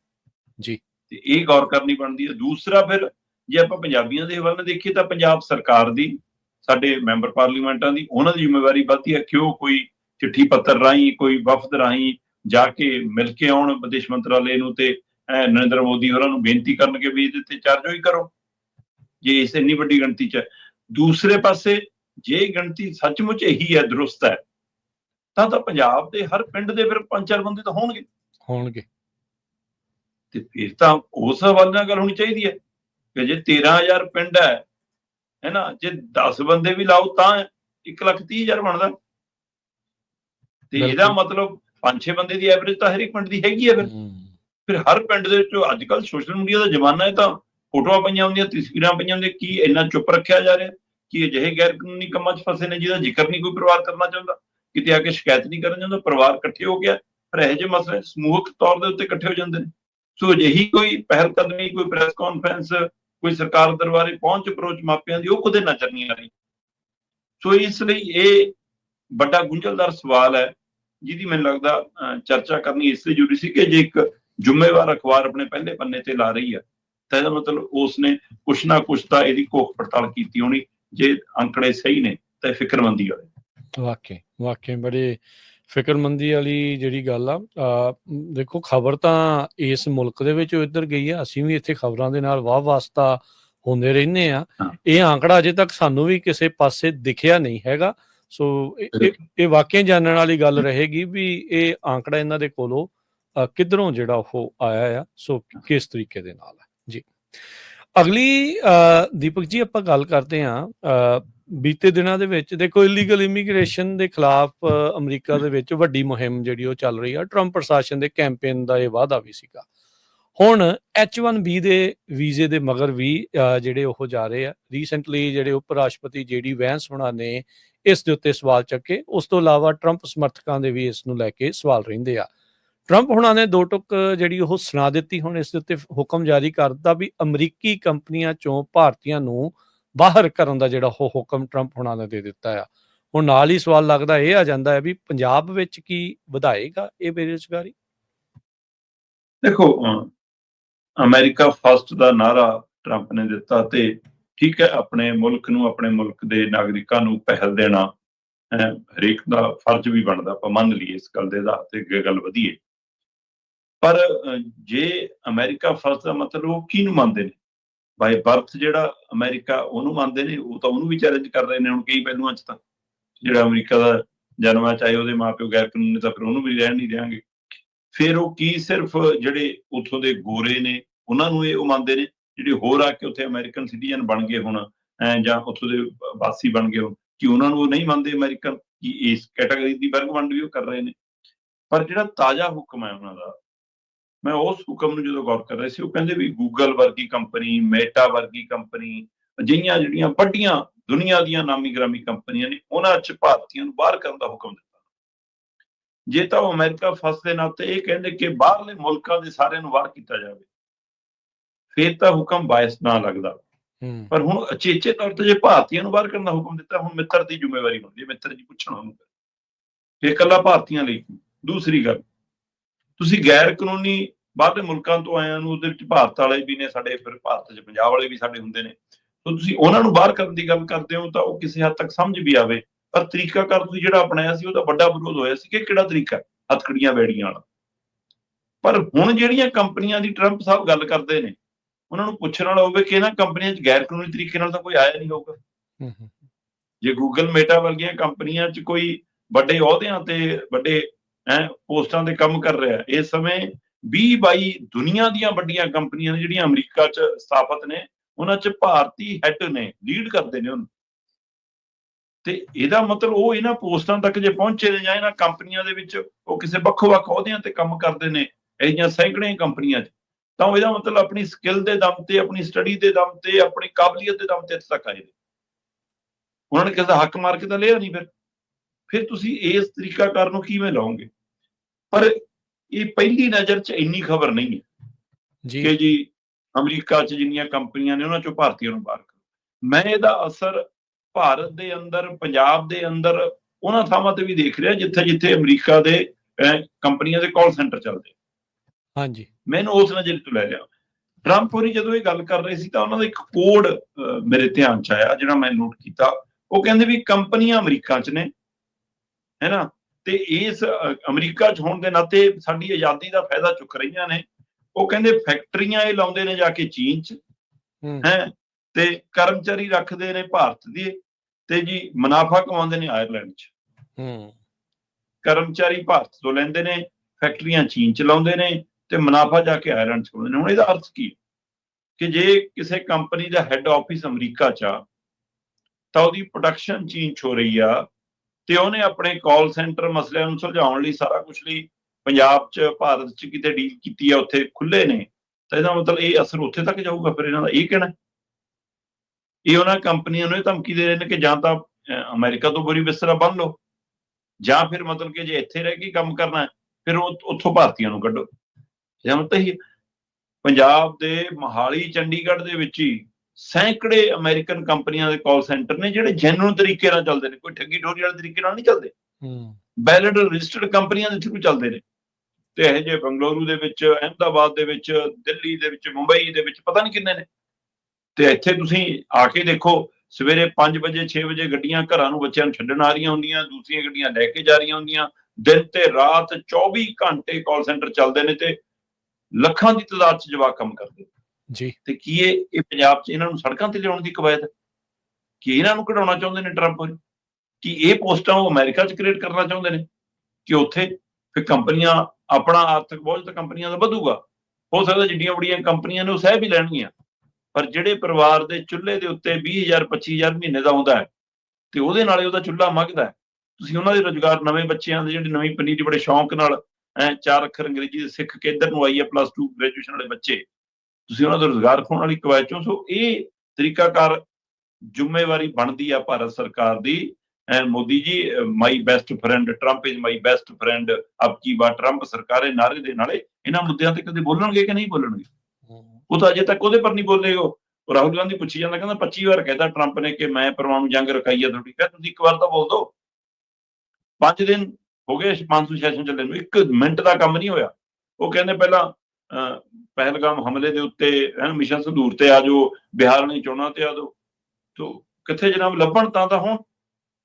ਜੀ। ਤੇ ਇਹ ਗੌਰ ਕਰਨੀ ਬਣਦੀ ਹੈ। ਦੂਸਰਾ ਫਿਰ ਜੇ ਆਪਾਂ ਪੰਜਾਬੀਆਂ ਦੇ ਹਵਾਲੇ ਦੇਖੀਏ ਤਾਂ ਪੰਜਾਬ ਸਰਕਾਰ ਦੀ ਸਾਡੇ ਮੈਂਬਰ ਪਾਰਲੀਮੈਂਟਾਂ ਦੀ ਉਹਨਾਂ ਦੀ ਜ਼ਿੰਮੇਵਾਰੀ ਵੱਧਦੀ ਹੈ ਕਿਉਂ ਕੋਈ ਚਿੱਠੀ ਪੱਤਰ ਰਾਹੀਂ ਕੋਈ ਵਫਦ ਰਾਹੀਂ ਜਾ ਕੇ ਮਿਲ ਕੇ ਆਉਣ ਵਿਦੇਸ਼ ਮੰਤਰਾਲੇ ਨੂੰ ਤੇ ਨਰਿੰਦਰ ਮੋਦੀ ਹੋਰਾਂ ਨੂੰ ਬੇਨਤੀ ਕਰਨਗੇ ਵੀ ਇਹਦੇ ਤੇ ਚਾਰਜ ਹੀ ਕਰੋ। ਜੇ ਇਸ ਇੰਨੀ ਵੱਡੀ ਗਿਣਤੀ ਚ। ਦੂਸਰੇ ਪਾਸੇ ਜੇ ਗਿਣਤੀ ਸੱਚਮੁੱਚ ਇਹੀ ਹੈ ਦਰੁਸਤ ਹੈ ਤਾਂ ਤਾਂ ਪੰਜਾਬ ਦੇ ਹਰ ਪਿੰਡ ਦੇ ਫਿਰ ਪੰਜ ਚਾਰ ਬੰਦੇ ਤਾਂ ਹੋਣਗੇ। ਹੋਣਗੇ। ਤੇ ਫਿਰ ਤਾਂ ਉਸ ਹਵਾਲੇ ਨਾਲ ਗੱਲ ਹੋਣੀ ਚਾਹੀਦੀ ਹੈ ਕਿ ਜੇ 13000 ਪਿੰਡ ਹੈ ਹੈ ਨਾ? ਜੇ 10 ਬੰਦੇ ਵੀ ਲਾਓ ਤਾਂ 130000 ਬਣਦਾ। ਤੇ ਇਹਦਾ। ਮਤਲਬ 5-6 ਬੰਦੇ ਦੀ ਐਵਰੇਜ ਤਾਂ ਹਰ ਇੱਕ ਪਿੰਡ ਦੀ ਹੈਗੀ ਹੈ ਫਿਰ। ਫਿਰ ਹਰ ਪਿੰਡ ਦੇ ਵਿੱਚ ਅੱਜ ਕੱਲ ਸੋਸ਼ਲ ਮੀਡੀਆ ਦਾ ਜ਼ਮਾਨਾ ਹੈ ਤਾਂ ਫੋਟੋਆਂ ਪਈਆਂ ਹੁੰਦੀਆਂ ਤਸਵੀਰਾਂ ਪਈਆਂ ਹੁੰਦੀਆਂ ਕੀ ਇੰਨਾ ਚੁੱਪ ਰੱਖਿਆ ਜਾ ਰਿਹਾ ਕਿ ਅਜਿਹੇ ਗੈਰ ਕਾਨੂੰਨੀ ਕੰਮਾਂ 'ਚ ਫਸੇ ਨੇ ਜਿਹਦਾ ਜ਼ਿਕਰ ਨਹੀਂ ਕੋਈ ਪਰਿਵਾਰ ਕਰਨਾ ਚਾਹੁੰਦਾ ਕਿਤੇ ਆ ਕੇ ਸ਼ਿਕਾਇਤ ਨਹੀਂ ਕਰਨ ਚਾਹੁੰਦਾ ਪਰਿਵਾਰ ਇਕੱਠੇ ਹੋ ਗਿਆ। ਪਰ ਇਹੋ ਜਿਹੇ ਮਸਲੇ ਸਮੂਹਕ ਤੌਰ ਦੇ ਉੱਤੇ ਇਕੱਠੇ ਹੋ ਜਾਂਦੇ ਨੇ। ਸੋ ਅਜਿਹੀ ਕੋਈ ਪਹਿਲ ਕਦਮੀ ਕੋਈ ਪ੍ਰੈਸ ਕਾਨਫਰੰਸ ਕੋਈ ਸਰਕਾਰ ਦਰਬਾਰੇ ਪਹੁੰਚ ਅਪਰੋਚ ਮਾਪਿਆਂ ਦੀ, ਉਹ ਕਦੇ ਨਜ਼ਰ ਨਹੀਂ ਆ ਰਹੀ ਸੋ ਇਸ ਲਈ ਇਹ ਵੱਡਾ ਗੁੰਝਲਦਾਰ ਸਵਾਲ ਹੈ, ਜਿਹਦੀ ਮੈਨੂੰ ਲੱਗਦਾ ਚਰਚਾ ਕਰਨੀ ਇਸ ਲਈ ਜ਼ਰੂਰੀ ਸੀ ਕਿ ਜੇ ਇੱਕ ਜ਼ਿੰਮੇਵਾਰ ਅਖਬਾਰ ਆਪਣੇ ਪਹਿਲੇ ਪੰਨੇ ਤੇ ਲਾ ਰਹੀ ਹੈ, ਤਾਂ ਇਹਦਾ ਮਤਲਬ ਉਸ ਨੇ ਕੁਛ ਨਾ ਕੁਛ ਤਾਂ ਇਹਦੀ ਕੋਖ ਪੜਤਾਲ ਕੀਤੀ ਹੋਣੀ, ਜੇ ਅੰਕੜੇ ਸਹੀ ਨੇ, ਤਾਂ ਇਹ ਫਿਕਰਮੰਦੀ ਹੋਵੇ ਵਾਕਈ ਵਾਕਈ ਬੜੇ ਫਿਕਰਮੰਦੀ ਵਾਲੀ ਜਿਹੜੀ ਗੱਲ ਆ ਦੇਖੋ ਖਬਰ ਤਾਂ ਇਸ ਮੁਲਕ ਦੇ ਵਿੱਚ ਇੱਧਰ ਗਈ ਆ ਅਸੀਂ ਵੀ ਇੱਥੇ ਖਬਰਾਂ ਦੇ ਨਾਲ ਵਾਹ ਵਾਸਤਾ ਹੁੰਦੇ ਰਹਿੰਦੇ ਆ। ਇਹ ਆંકੜਾ ਅਜੇ ਤੱਕ ਸਾਨੂੰ ਵੀ ਕਿਸੇ ਪਾਸੇ ਦਿਖਿਆ ਨਹੀਂ ਹੈਗਾ। ਸੋ ਇਹ- ਵਾਕਈ ਜਾਣਨ ਵਾਲੀ ਗੱਲ ਰਹੇਗੀ ਵੀ ਇਹ ਆંકੜਾ ਇਹਨਾਂ ਦੇ ਕੋਲੋਂ ਕਿੱਧਰੋਂ ਜਿਹੜਾ ਉਹ ਆਇਆ ਆ। ਸੋ ਕਿਸ ਤਰੀਕੇ ਦੇ ਨਾਲ ਜੀ। ਅਗਲੀ ਦੀਪਕ ਜੀ ਆਪਾਂ ਗੱਲ ਕਰਦੇ ਅਹ, ਬੀਤੇ ਦਿਨਾਂ ਦੇ ਵਿੱਚ ਦੇਖੋ ਇਲੀਗਲ ਇਮੀਗ੍ਰੇਸ਼ਨ ਦੇ ਖਿਲਾਫ ਅਮਰੀਕਾ ਦੇ ਵਿੱਚ ਵੱਡੀ ਮੁਹਿੰਮ ਜਿਹੜੀ ਉਹ ਚੱਲ ਰਹੀ ਆ। ਟਰੰਪ ਪ੍ਰਸ਼ਾਸਨ ਦੇ ਕੈਂਪੇਨ ਦਾ ਇਹ ਵਾਅਦਾ ਵੀ ਸੀਗਾ। ਹੁਣ H1B ਦੇ ਵੀਜ਼ੇ ਦੇ ਮਗਰ ਵੀ ਜਿਹੜੇ ਉਹ ਜਾ ਰਹੇ ਆ। ਰੀਸੈਂਟਲੀ ਜਿਹੜੇ ਉਪ ਰਾਸ਼ਟਰਪਤੀ ਜੀਡੀ ਵੈਂਸ ਹੋਣਾ ਨੇ ਇਸ ਦੇ ਉੱਤੇ ਸਵਾਲ ਚੱਕੇ। ਉਸ ਤੋਂ ਇਲਾਵਾ ਟਰੰਪ ਸਮਰਥਕਾਂ ਦੇ ਵੀ ਇਸ ਨੂੰ ਲੈ ਕੇ ਸਵਾਲ ਰਹਿੰਦੇ ਆ। ਟਰੰਪ ਹੁਣਾਂ ਨੇ ਦੋ ਟੁਕ ਜਿਹੜੀ ਉਹ ਸੁਣਾ ਦਿੱਤੀ। ਹੁਣ ਇਸ ਦੇ ਉੱਤੇ ਹੁਕਮ ਜਾਰੀ ਕਰ ਦਿੱਤਾ ਵੀ ਅਮਰੀਕੀ ਕੰਪਨੀਆਂ ਚੋਂ ਭਾਰਤੀਆਂ ਨੂੰ ਬਾਹਰ ਕਰਨ ਦਾ ਜਿਹੜਾ ਉਹ ਹੁਕਮ ਟਰੰਪ ਹੁਣਾਂ ਨੇ ਦੇ ਦਿੱਤਾ ਆ। ਹੁਣ ਨਾਲ ਹੀ ਸਵਾਲ ਲੱਗਦਾ ਇਹ ਆ ਜਾਂਦਾ ਹੈ ਵੀ ਪੰਜਾਬ ਵਿੱਚ ਕੀ ਵਧਾਏਗਾ ਇਹ ਬੇਰੁਜ਼ਗਾਰੀ? ਦੇਖੋ ਅਹ, ਅਮਰੀਕਾ ਫਸਟ ਦਾ ਨਾਰਾ ਟਰੰਪ ਨੇ ਦਿੱਤਾ ਤੇ ਠੀਕ ਹੈ ਆਪਣੇ ਮੁਲਕ ਨੂੰ ਆਪਣੇ ਮੁਲਕ ਦੇ ਨਾਗਰਿਕਾਂ ਨੂੰ ਪਹਿਲ ਦੇਣਾ ਹਰੇਕ ਦਾ ਫਰਜ਼ ਵੀ ਬਣਦਾ ਆਪਾਂ ਮੰਨ ਲਈਏ ਇਸ ਗੱਲ ਦੇ ਆਧਾਰ ਤੇ ਅੱਗੇ ਗੱਲ ਵਧੀਏ। ਪਰ ਜੇ ਅਮਰੀਕਾ ਫਸਟ ਦਾ ਮਤਲਬ ਉਹ ਕਿਹਨੂੰ ਮੰਨਦੇ ਨੇ? ਬਾਈ ਬਰਥ ਜਿਹੜਾ ਅਮਰੀਕਾ ਉਹਨੂੰ ਮੰਨਦੇ ਨੇ, ਉਹ ਤਾਂ ਉਹਨੂੰ ਵੀ ਚੈਲੰਜ ਕਰ ਰਹੇ ਨੇ ਹੁਣ ਕਈ ਪਹਿਲੂਆਂ 'ਚ ਤਾਂ। ਜਿਹੜਾ ਅਮਰੀਕਾ ਦਾ ਜਨਮ ਹੈ ਚਾਹੇ ਉਹਦੇ ਮਾਪਿਓ ਗੈਰ ਕਾਨੂੰਨੀ ਤਾਂ ਫਿਰ ਉਹਨੂੰ ਵੀ ਰਹਿਣ ਨਹੀਂ ਦੇਣਗੇ ਫਿਰ ਉਹ ਕੀ ਸਿਰਫ ਜਿਹੜੇ ਉੱਥੋਂ ਦੇ ਗੋਰੇ ਨੇ, ਉਹਨਾਂ ਨੂੰ ਇਹ ਉਹ ਮੰਨਦੇ ਨੇ, ਜਿਹੜੇ ਹੋਰ ਆ ਕੇ ਉੱਥੇ ਅਮਰੀਕਨ ਸਿਟੀਜ਼ਨ ਬਣ ਗਏ ਹੁਣ ਜਾਂ ਉੱਥੋਂ ਦੇ ਵਾਸੀ ਬਣ ਗਏ ਹੁਣ, ਕਿ ਉਹਨਾਂ ਨੂੰ ਉਹ ਨਹੀਂ ਮੰਨਦੇ ਅਮਰੀਕਨ ਕਿ ਇਸ ਕੈਟਾਗਰੀ ਦੀ ਵਰਗ ਵੰਡ ਵੀ ਉਹ ਕਰ ਰਹੇ ਨੇ। ਪਰ ਜਿਹੜਾ ਤਾਜ਼ਾ ਹੁਕਮ ਹੈ ਉਹਨਾਂ ਦਾ ਮੈਂ ਉਸ ਹੁਕਮ ਨੂੰ ਜਦੋਂ ਗੌਰ ਕਰ ਰਿਹਾ ਸੀ ਉਹ ਕਹਿੰਦੇ ਵੀ ਗੂਗਲ ਵਰਗੀ ਕੰਪਨੀ ਮੇਟਾ ਵਰਗੀ ਕੰਪਨੀ ਅਜਿਹੀਆਂ ਜਿਹੜੀਆਂ ਵੱਡੀਆਂ ਦੁਨੀਆ ਦੀਆਂ ਨਾਮੀ ਗ੍ਰਾਮੀ ਕੰਪਨੀਆਂ ਨੇ ਉਹਨਾਂ 'ਚ ਭਾਰਤੀਆਂ ਨੂੰ ਬਾਹਰ ਕਰਨ ਦਾ ਹੁਕਮ ਦਿੱਤਾ। ਜੇ ਤਾਂ ਉਹ ਅਮਰੀਕਾ ਫਸ ਦੇ ਨਾਤੇ ਇਹ ਕਹਿੰਦੇ ਕਿ ਬਾਹਰਲੇ ਮੁਲਕਾਂ ਦੇ ਸਾਰਿਆਂ ਨੂੰ ਬਾਹਰ ਕੀਤਾ ਜਾਵੇ। ਫਿਰ ਤਾਂ ਹੁਕਮ ਬਾਇਸ ਨਾ ਲੱਗਦਾ। ਪਰ ਹੁਣ ਅਚੇਚੇ ਤੌਰ ਤੇ ਜੇ ਭਾਰਤੀਆਂ ਨੂੰ ਬਾਹਰ ਕਰਨ ਦਾ ਹੁਕਮ ਦਿੱਤਾ ਹੁਣ ਮਿੱਤਰ ਦੀ ਜ਼ਿੰਮੇਵਾਰੀ ਹੁੰਦੀ ਹੈ ਮਿੱਤਰ ਜੀ ਪੁੱਛਣਾ ਹੁੰਦਾ ਇਹ ਇਕੱਲਾ ਭਾਰਤੀਆਂ ਲਈ ਦੂਸਰੀ ਗੱਲ। ਤੁਸੀਂ ਗੈਰ ਕਾਨੂੰਨੀ ਬਾਹਰਲੇ ਮੁਲਕਾਂ ਤੋਂ ਆਇਆਂ ਨੂੰ ਉਹਦੇ ਵਿੱਚ ਭਾਰਤ ਵਾਲੇ ਵੀ ਨੇ ਸਾਡੇ ਫਿਰ ਭਾਰਤ 'ਚ ਪੰਜਾਬ ਵਾਲੇ ਵੀ ਸਾਡੇ ਹੁੰਦੇ ਨੇ। ਸੋ ਤੁਸੀਂ ਉਹਨਾਂ ਨੂੰ ਬਾਹਰ ਕਰਨ ਦੀ ਗੱਲ ਕਰਦੇ ਹੋ ਤਾਂ ਉਹ ਕਿਸੇ ਹੱਦ ਤੱਕ ਸਮਝ ਵੀ ਆਵੇ। ਪਰ ਤਰੀਕਾਕਾਰ ਤੁਸੀਂ ਜਿਹੜਾ ਅਪਣਾਇਆ ਸੀ ਉਹਦਾ ਵੱਡਾ ਵਿਰੋਧ ਹੋਇਆ ਸੀ ਕਿ ਕਿਹੜਾ ਤਰੀਕਾ ਹੱਥਕੜੀਆਂ ਬੈੜੀਆਂ ਵਾਲਾ। ਪਰ ਹੁਣ ਜਿਹੜੀਆਂ ਕੰਪਨੀਆਂ ਦੀ ਟਰੰਪ ਸਾਹਿਬ ਗੱਲ ਕਰਦੇ ਨੇ ਉਹਨਾਂ ਨੂੰ ਪੁੱਛਣ ਵਾਲਾ ਹੋਵੇ ਕਿ ਇਹਨਾਂ ਕੰਪਨੀਆਂ 'ਚ ਗੈਰ ਕਾਨੂੰਨੀ ਤਰੀਕੇ ਨਾਲ ਤਾਂ ਕੋਈ ਆਇਆ ਨਹੀਂ ਹੋਊਗਾ। ਜੇ ਗੂਗਲ ਮੇਟਾ ਵਰਗੀਆਂ ਕੰਪਨੀਆਂ 'ਚ ਕੋਈ ਵੱਡੇ ਅਹੁਦਿਆਂ ਤੇ ਵੱਡੇ ਹੈ, ਪੋਸਟਾਂ ਤੇ ਕੰਮ ਕਰ ਰਿਹਾ। ਇਸ ਸਮੇਂ 20 22 ਦੁਨੀਆ ਦੀਆਂ ਵੱਡੀਆਂ ਕੰਪਨੀਆਂ ਨੇ, ਜਿਹੜੀਆਂ ਅਮਰੀਕਾ 'ਚ ਸਥਾਪਿਤ ਨੇ, ਉਹਨਾਂ 'ਚ ਭਾਰਤੀ ਹੈੱਡ ਨੇ ਲੀਡ ਕਰਦੇ ਨੇ ਉਹਨੂੰ। ਤੇ ਇਹਦਾ ਮਤਲਬ ਉਹ ਇਹਨਾਂ ਪੋਸਟਾਂ ਤੱਕ ਜੇ ਪਹੁੰਚੇ ਨੇ ਜਾਂ ਇਹਨਾਂ ਕੰਪਨੀਆਂ ਦੇ ਵਿੱਚ ਉਹ ਕਿਸੇ ਵੱਖੋ-ਵੱਖ ਅਹੁਦਿਆਂ ਤੇ ਕੰਮ ਕਰਦੇ ਨੇ, ਇਹ ਜਿਹੀਆਂ ਸੈਂਕੜੇ ਕੰਪਨੀਆਂ 'ਚ, ਤਾਂ ਇਹਦਾ ਮਤਲਬ ਆਪਣੀ ਸਕਿੱਲ ਦੇ ਦਮ ਤੇ, ਆਪਣੀ ਸਟੱਡੀ ਦੇ ਦਮ ਤੇ, ਆਪਣੀ ਕਾਬਲੀਅਤ ਦੇ ਦਮ ਤੇ ਇੱਥੇ ਤੱਕ ਆਏ ਨੇ। ਉਹਨਾਂ ਨੇ ਕਿਸੇ ਦਾ ਹੱਕ ਮਾਰ ਕੇ ਤਾਂ ਲਿਆ ਨਹੀਂ ਫਿਰ। ਫਿਰ ਤੁਸੀਂ ਇਸ ਤਰੀਕਾਕਾਰ ਨੂੰ ਕਿਵੇਂ ਲਾਓਗੇ? ਪਰ ਇਹ ਪਹਿਲੀ ਨਜ਼ਰ 'ਚ ਇੰਨੀ ਖਬਰ ਨਹੀਂ ਹੈ ਜੀ। ਕਿ ਜੀ ਅਮਰੀਕਾ 'ਚ ਜਿੰਨੀਆਂ ਕੰਪਨੀਆਂ ਨੇ ਉਹਨਾਂ 'ਚੋਂ ਭਾਰਤੀਆਂ ਨੂੰ ਬਾਹਰ ਕਰੋ ਮੈਂ ਇਹਦਾ ਅਸਰ ਭਾਰਤ ਦੇ ਅੰਦਰ ਪੰਜਾਬ ਦੇ ਅੰਦਰ ਉਹਨਾਂ ਥਾਵਾਂ ਤੇ ਵੀ ਦੇਖ ਰਿਹਾ ਜਿੱਥੇ ਜਿੱਥੇ ਅਮਰੀਕਾ ਦੇ ਕੰਪਨੀਆਂ ਦੇ ਕਾਲ ਸੈਂਟਰ ਚੱਲਦੇ ਹਾਂਜੀ। ਮੈਨੂੰ ਉਸ ਨਜ਼ਰ ਤੋਂ ਲੈ ਲਿਆ। ਟਰੰਪ ਹੋਰੀ ਜਦੋਂ ਇਹ ਗੱਲ ਕਰ ਰਹੇ ਸੀ ਤਾਂ ਉਹਨਾਂ ਦਾ ਇੱਕ ਕੋਡ ਮੇਰੇ ਧਿਆਨ 'ਚ ਆਇਆ ਜਿਹੜਾ ਮੈਂ ਨੋਟ ਕੀਤਾ। ਉਹ ਕਹਿੰਦੇ ਵੀ ਕੰਪਨੀਆਂ ਅਮਰੀਕਾ 'ਚ ਨੇ ਹੈਨਾ ਤੇ ਇਸ ਅਮਰੀਕਾ 'ਚ ਹੋਣ ਦੇ ਨਾਤੇ ਸਾਡੀ ਆਜ਼ਾਦੀ ਦਾ ਫਾਇਦਾ ਚੁੱਕ ਰਹੀਆਂ ਨੇ। ਉਹ ਕਹਿੰਦੇ ਫੈਕਟਰੀਆਂ ਇਹ ਲਾਉਂਦੇ ਨੇ ਜਾ ਕੇ ਚੀਨ 'ਚ ਹੂੰ। ਹੈ? ਤੇ ਕਰਮਚਾਰੀ ਰੱਖਦੇ ਨੇ ਭਾਰਤ ਦੇ ਤੇ ਜੀ ਮੁਨਾਫਾ ਕਮਾਉਂਦੇ ਨੇ ਆਇਰਲੈਂਡ 'ਚ। ਹੂੰ। ਕਰਮਚਾਰੀ ਭਾਰਤ ਤੋਂ ਲੈਂਦੇ ਨੇ ਫੈਕਟਰੀਆਂ ਚੀਨ ਚ ਲਾਉਂਦੇ ਨੇ ਤੇ ਮੁਨਾਫਾ ਜਾ ਕੇ ਆਇਰਲੈਂਡ ਚ ਕਮਾਉਂਦੇ ਨੇ। ਹੁਣ ਇਹਦਾ ਅਰਥ ਕੀ ਹੈ? ਕਿ ਜੇ ਕਿਸੇ ਕੰਪਨੀ ਦਾ ਹੈੱਡ ਆਫਿਸ ਅਮਰੀਕਾ ਚ ਆ ਤਾਂ ਉਹਦੀ ਪ੍ਰੋਡਕਸ਼ਨ ਚੀਨ ਚ ਹੋ ਰਹੀ ਆ ਤੇ ਉਹਨੇ ਆਪਣੇ ਕਾਲ ਸੈਂਟਰ ਮਸਲਿਆਂ ਨੂੰ ਸੁਲਝਾਉਣ ਲਈ ਸਾਰਾ ਕੁਝ ਲਈ ਪੰਜਾਬ ਚ ਭਾਰਤ ਚ ਕਿਤੇ ਡੀਲ ਕੀਤੀ ਆ ਉੱਥੇ ਖੁੱਲੇ ਨੇ ਤਾਂ ਇਹਦਾ ਮਤਲਬ ਇਹ ਅਸਰ ਉੱਥੇ ਤੱਕ ਜਾਊਗਾ ਫਿਰ ਇਹਨਾਂ ਦਾ ਇਹ ਕਹਿਣਾ ਇਹ ਉਹਨਾਂ ਕੰਪਨੀਆਂ ਨੂੰ ਇਹ ਧਮਕੀ ਦੇ ਰਹੇ ਨੇ ਕਿ ਜਾਂ ਤਾਂ ਅਹ, ਅਮਰੀਕਾ ਤੋਂ ਬੁਰੀ ਬਿਸਤਰਾ ਬੰਨ ਲਓ ਜਾਂ ਫਿਰ ਮਤਲਬ ਕਿ ਜੇ ਇੱਥੇ ਰਹਿ ਕੇ ਕੰਮ ਕਰਨਾ ਫਿਰ ਉਹ ਉੱਥੋਂ ਭਾਰਤੀਆਂ ਨੂੰ ਕੱਢੋ ਇਹਦਾ ਮਤਲਬ ਹੀ ਹੈ। ਪੰਜਾਬ ਦੇ ਮੋਹਾਲੀ ਚੰਡੀਗੜ੍ਹ ਦੇ ਵਿੱਚ ਹੀ ਸੈਂਕੜੇ ਅਮਰੀਕਨ ਕੰਪਨੀਆਂ ਦੇ ਕਾਲ ਸੈਂਟਰ ਨੇ ਜਿਹੜੇ ਜੈਨੂਨ ਤਰੀਕੇ ਨਾਲ ਚੱਲਦੇ ਨੇ ਕੋਈ ਠੱਗੀ ਠੋਰੀ ਵਾਲੇ ਤਰੀਕੇ ਨਾਲ ਨਹੀਂ ਚੱਲਦੇ। ਹੂੰ। ਵੈਲਿਡ ਰਜਿਸਟਰਡ ਕੰਪਨੀਆਂ ਦੇ ਥਰੂ ਚੱਲਦੇ ਨੇ। ਤੇ ਇਹ ਜੇ ਬੰਗਲੌਰੂ ਦੇ ਵਿੱਚ ਅਹਿਮਦਾਬਾਦ ਦੇ ਵਿੱਚ ਦਿੱਲੀ ਦੇ ਵਿੱਚ ਮੁੰਬਈ ਦੇ ਵਿੱਚ ਪਤਾ ਨਹੀਂ ਕਿੰਨੇ ਨੇ। ਤੇ ਇੱਥੇ ਤੁਸੀਂ ਆ ਕੇ ਦੇਖੋ ਸਵੇਰੇ 5 ਵਜੇ 6 ਵਜੇ ਗੱਡੀਆਂ ਘਰਾਂ ਨੂੰ ਬੱਚਿਆਂ ਨੂੰ ਛੱਡਣ ਆ ਰਹੀਆਂ ਹੁੰਦੀਆਂ ਦੂਸਰੀਆਂ ਗੱਡੀਆਂ ਲੈ ਕੇ ਜਾ ਰਹੀਆਂ ਹੁੰਦੀਆਂ। ਦਿਨ ਤੇ ਰਾਤ 24 ਘੰਟੇ ਕਾਲ ਸੈਂਟਰ ਚੱਲਦੇ ਨੇ ਤੇ ਲੱਖਾਂ ਦੀ ਤਾਦਾਦ 'ਚ ਜਵਾਕ ਕੰਮ ਕਰਦੇ ਨੇ। ਜੀ। ਤੇ ਕੀ ਇਹ ਇਹ ਪੰਜਾਬ 'ਚ ਇਹਨਾਂ ਨੂੰ ਸੜਕਾਂ ਤੇ ਲਿਆਉਣ ਦੀ ਕਵਾਇਦ ਹੈ? ਕਿ ਇਹਨਾਂ ਨੂੰ ਕਢਾਉਣਾ ਚਾਹੁੰਦੇ ਨੇ ਟਰੰਪ ਹੋਰੀ? ਇਹ ਪੋਸਟਾਂ ਉਹ ਅਮਰੀਕਾ 'ਚ ਕ੍ਰੀਏਟ ਕਰਨਾ ਚਾਹੁੰਦੇ ਨੇ? ਕਿ ਉੱਥੇ ਫਿਰ ਕੰਪਨੀਆਂ, ਆਪਣਾ ਆਰਥਿਕ ਬੋਝ ਤਾਂ ਕੰਪਨੀਆਂ ਦਾ ਵਧੂਗਾ। ਹੋ ਸਕਦਾ ਜਿੱਡੀਆਂ ਬੜੀਆਂ ਕੰਪਨੀਆਂ ਨੇ ਉਹ ਸਹਿ ਵੀ ਲੈਣਗੀਆਂ। ਪਰ ਜਿਹੜੇ ਪਰਿਵਾਰ ਦੇ ਚੁੱਲ੍ਹੇ ਦੇ ਉੱਤੇ 20000 25000 ਮਹੀਨੇ ਦਾ ਆਉਂਦਾ ਹੈ, ਤੇ ਉਹਦੇ ਨਾਲੇ ਉਹਦਾ ਚੁੱਲ੍ਹਾ ਮੰਗਦਾ ਹੈ। ਤੁਸੀਂ ਉਹਨਾਂ ਦੇ ਰੋਜ਼ਗਾਰ, ਨਵੇਂ ਬੱਚਿਆਂ ਦੇ ਜਿਹੜੇ ਨਵੀਂ ਪਨੀਰੀ ਬੜੇ ਸ਼ੌਂਕ ਨਾਲ ਐ ਚਾਰ ਅੱਖਰ ਅੰਗਰੇਜ਼ੀ ਦੇ ਸਿੱਖ ਕੇ ਇੱਧਰ ਨੂੰ ਆਈ ਹੈ ਪਲੱਸ 2 ਗ੍ਰੈਜੂਏਸ਼ਨ ਵਾਲੇ ਬੱਚੇ। ਤੁਸੀਂ ਉਹਨਾਂ ਦਾ ਰੋਜ਼ਗਾਰ ਖੋਣ ਵਾਲੀ ਕਵਾਇਦ ਚੋਂ, ਸੋ ਇਹ ਤਰੀਕਾਕਾਰ ਜ਼ਿੰਮੇਵਾਰੀ ਬਣਦੀ ਆ ਭਾਰਤ ਸਰਕਾਰ ਦੀ। ਐ Modi ji my best friend Trump is my best friend ਅਬ ਕੀ ਬਾਤ ਟਰੰਪ ਸਰਕਾਰੇ ਨਾਰੇ ਦੇ ਨਾਲੇ ਇਹਨਾਂ ਮੁੱਦਿਆਂ ਤੇ ਕਦੇ ਬੋਲਣਗੇ ਕਿ ਨਹੀਂ ਬੋਲਣਗੇ? ਉਹ ਤਾਂ ਅਜੇ ਤੱਕ ਉਹਦੇ ਪਰ ਨਹੀਂ ਬੋਲੇ ਉਹ। ਰਾਹੁਲ ਗਾਂਧੀ ਪੁੱਛੀ ਜਾਂਦਾ, ਕਹਿੰਦਾ 25 ਵਾਰ ਕਹਿੰਦਾ ਟਰੰਪ ਨੇ ਕਿ ਮੈਂ ਪਰਮਾਣੂ ਜੰਗ ਰਖਾਈ ਆ ਤੁਹਾਡੀ। ਕਹ ਤੁਸੀਂ ਇੱਕ ਵਾਰ ਤਾਂ ਬੋਲ ਦਿਓ ਪੰਜ ਦਿਨ ਹੋ ਗਏ ਮਾਨਸੂਨ ਸੈਸ਼ਨ ਚੱਲੇ ਨੂੰ, ਇੱਕ ਮਿੰਟ ਦਾ ਕੰਮ ਨਹੀਂ ਹੋਇਆ। ਉਹ ਕਹਿੰਦੇ ਪਹਿਲਾਂ ਪਹਿਲਗਾਮ ਹਮਲੇ ਦੇ ਉੱਤੇ ਹੈ ਮਿਸ਼ਨ ਸੰਦੂਰ ਤੇ ਆ ਜਾਓ, ਬਿਹਾਰ ਨਹੀਂ ਚੋਣਾਂ ਤੇ ਆ ਜਾਓ। ਤੋ ਕਿੱਥੇ ਜਨਾਬ ਲੱਭਣ ਤਾਂ ਤਾਂ ਹੁਣ।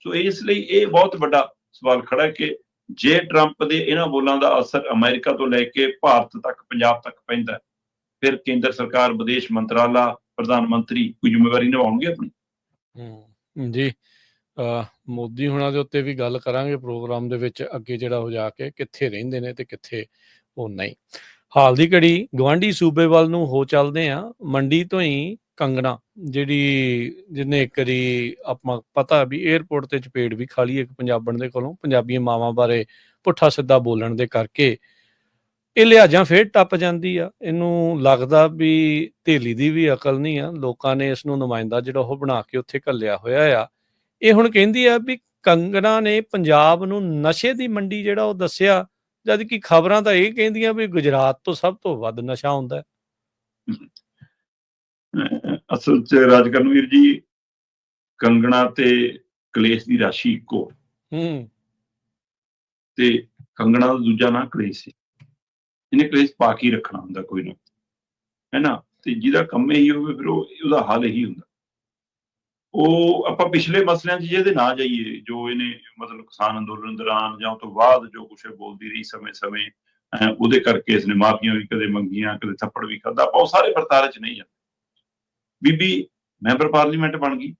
ਸੋ ਇਸ ਲਈ ਇਹ ਬਹੁਤ ਵੱਡਾ ਸਵਾਲ ਖੜਾ ਕਿ ਜੇ ਟਰੰਪ ਦੇ ਇਹਨਾਂ ਬੋਲਾਂ ਦਾ ਅਸਰ ਅਮਰੀਕਾ ਤੋਂ ਲੈ ਕੇ ਭਾਰਤ ਤੱਕ, ਪੰਜਾਬ ਤੱਕ ਪੈਂਦਾ ਫਿਰ ਕੇਂਦਰ ਸਰਕਾਰ, ਵਿਦੇਸ਼ ਮੰਤਰਾਲਾ, ਪ੍ਰਧਾਨ ਮੰਤਰੀ ਕੋਈ ਜ਼ਿੰਮੇਵਾਰੀ ਨਿਭਾਉਣਗੇ ਆਪਣੀ? ਹੂੰ, ਜੀ ਮੋਦੀ ਹੁਣਾਂ ਦੇ ਉੱਤੇ ਵੀ ਗੱਲ ਕਰਾਂਗੇ ਪ੍ਰੋਗਰਾਮ ਦੇ ਵਿੱਚ ਅੱਗੇ ਜਿਹੜਾ ਉਹ ਜਾ ਕੇ ਕਿੱਥੇ ਰਹਿੰਦੇ ਨੇ ਤੇ ਕਿੱਥੇ ਉਹ ਨਹੀਂ। ਹਾਲ ਦੀ ਘੜੀ ਗਵਾਂਢੀ ਸੂਬੇ ਵੱਲ ਨੂੰ ਹੋ ਚੱਲਦੇ ਆ ਮੰਡੀ ਤੋਂ ਹੀ ਕੰਗਣਾ, ਜਿਹੜੀ ਜਿਹਨੇ ਇੱਕ ਆਪਾਂ ਪਤਾ ਵੀ 에어ਪੋਰਟ ਤੇ ਚਪੇੜ ਵੀ ਖਾਲੀ ਇੱਕ ਪੰਜਾਬਣ ਦੇ ਕੋਲੋਂ, ਪੰਜਾਬੀਆਂ ਮਾਵਾਂ ਬਾਰੇ ਪੁੱਠਾ ਸਿੱਧਾ ਬੋਲਣ ਦੇ ਕਰਕੇ ਇਹ ਲਿਹਾਜ਼ਾਂ ਫੇਰ ਟੱਪ ਜਾਂਦੀ ਆ। ਇਹਨੂੰ ਲੱਗਦਾ ਵੀ ਢੇਲੀ ਦੀ ਵੀ ਅਕਲ ਨਹੀਂ ਆ। ਲੋਕਾਂ ਨੇ ਇਸ ਨੂੰ ਨੁਮਾਇੰਦਾ ਜਿਹੜਾ ਉਹ ਬਣਾ ਕੇ ਉੱਥੇ ਘੱਲਿਆ ਹੋਇਆ ਆ। ਇਹ ਹੁਣ ਕਹਿੰਦੀ ਆ ਵੀ ਕੰਗਣਾ ਨੇ ਪੰਜਾਬ ਨੂੰ ਨਸ਼ੇ ਦੀ ਮੰਡੀ ਜਿਹੜਾ ਉਹ ਦੱਸਿਆ ਜਦ ਕਿ ਖਬਰਾਂ ਤਾਂ ਇਹ ਕਹਿੰਦੀਆਂ ਵੀ ਗੁਜਰਾਤ ਤੋਂ ਸਭ ਤੋਂ ਵੱਧ ਨਸ਼ਾ ਹੁੰਦਾ ਅਸਲ ਚ ਰਾਜਕਰਨਵੀਰ ਜੀ ਕੰਗਣਾ ਤੇ ਕਲੇਸ਼ ਦੀ ਰਾਸ਼ੀ ਇੱਕੋ। ਹੂੰ। ਤੇ ਕੰਗਣਾ ਦਾ ਦੂਜਾ ਨਾਂ ਕਲੇਸ਼ ਸੀ। ਇਹਨੇ ਕਲੇਸ਼ ਪਾ ਕੇ ਰੱਖਣਾ ਹੁੰਦਾ ਕੋਈ ਨਾ। ਹੈ ਨਾ? ਤੇ ਜਿਹਦਾ ਕੰਮ ਇਹੀ ਹੋਵੇ ਫਿਰ ਉਹ ਉਹਦਾ ਹੱਲ ਇਹੀ ਹੁੰਦਾ। ਉਹ ਆਪਾਂ ਪਿਛਲੇ ਮਸਲਿਆਂ 'ਚ ਜਿਹਦੇ ਨਾ ਜਾਈਏ, ਜੋ ਇਹਨੇ ਮਤਲਬ ਕਿਸਾਨ ਅੰਦੋਲਨ ਦੌਰਾਨ ਜਾਂ ਉਹ ਤੋਂ ਬਾਅਦ ਜੋ ਕੁਛ ਬੋਲਦੀ ਰਹੀ ਸਮੇਂ-ਸਮੇਂ, ਅਹ ਉਹਦੇ ਕਰਕੇ ਇਸਨੇ ਮਾਫੀਆਂ ਵੀ ਕਦੇ ਮੰਗੀਆਂ, ਕਦੇ ਥੱਪੜ ਵੀ ਖਾਦਾ ਆਪਾਂ ਉਹ ਸਾਰੇ ਵਰਤਾਰੇ 'ਚ ਨਹੀਂ ਜਾਂਦੇ। ਬੀਬੀ, ਮੈਂਬਰ ਪਾਰਲੀਮੈਂਟ ਬਣ ਗਈ।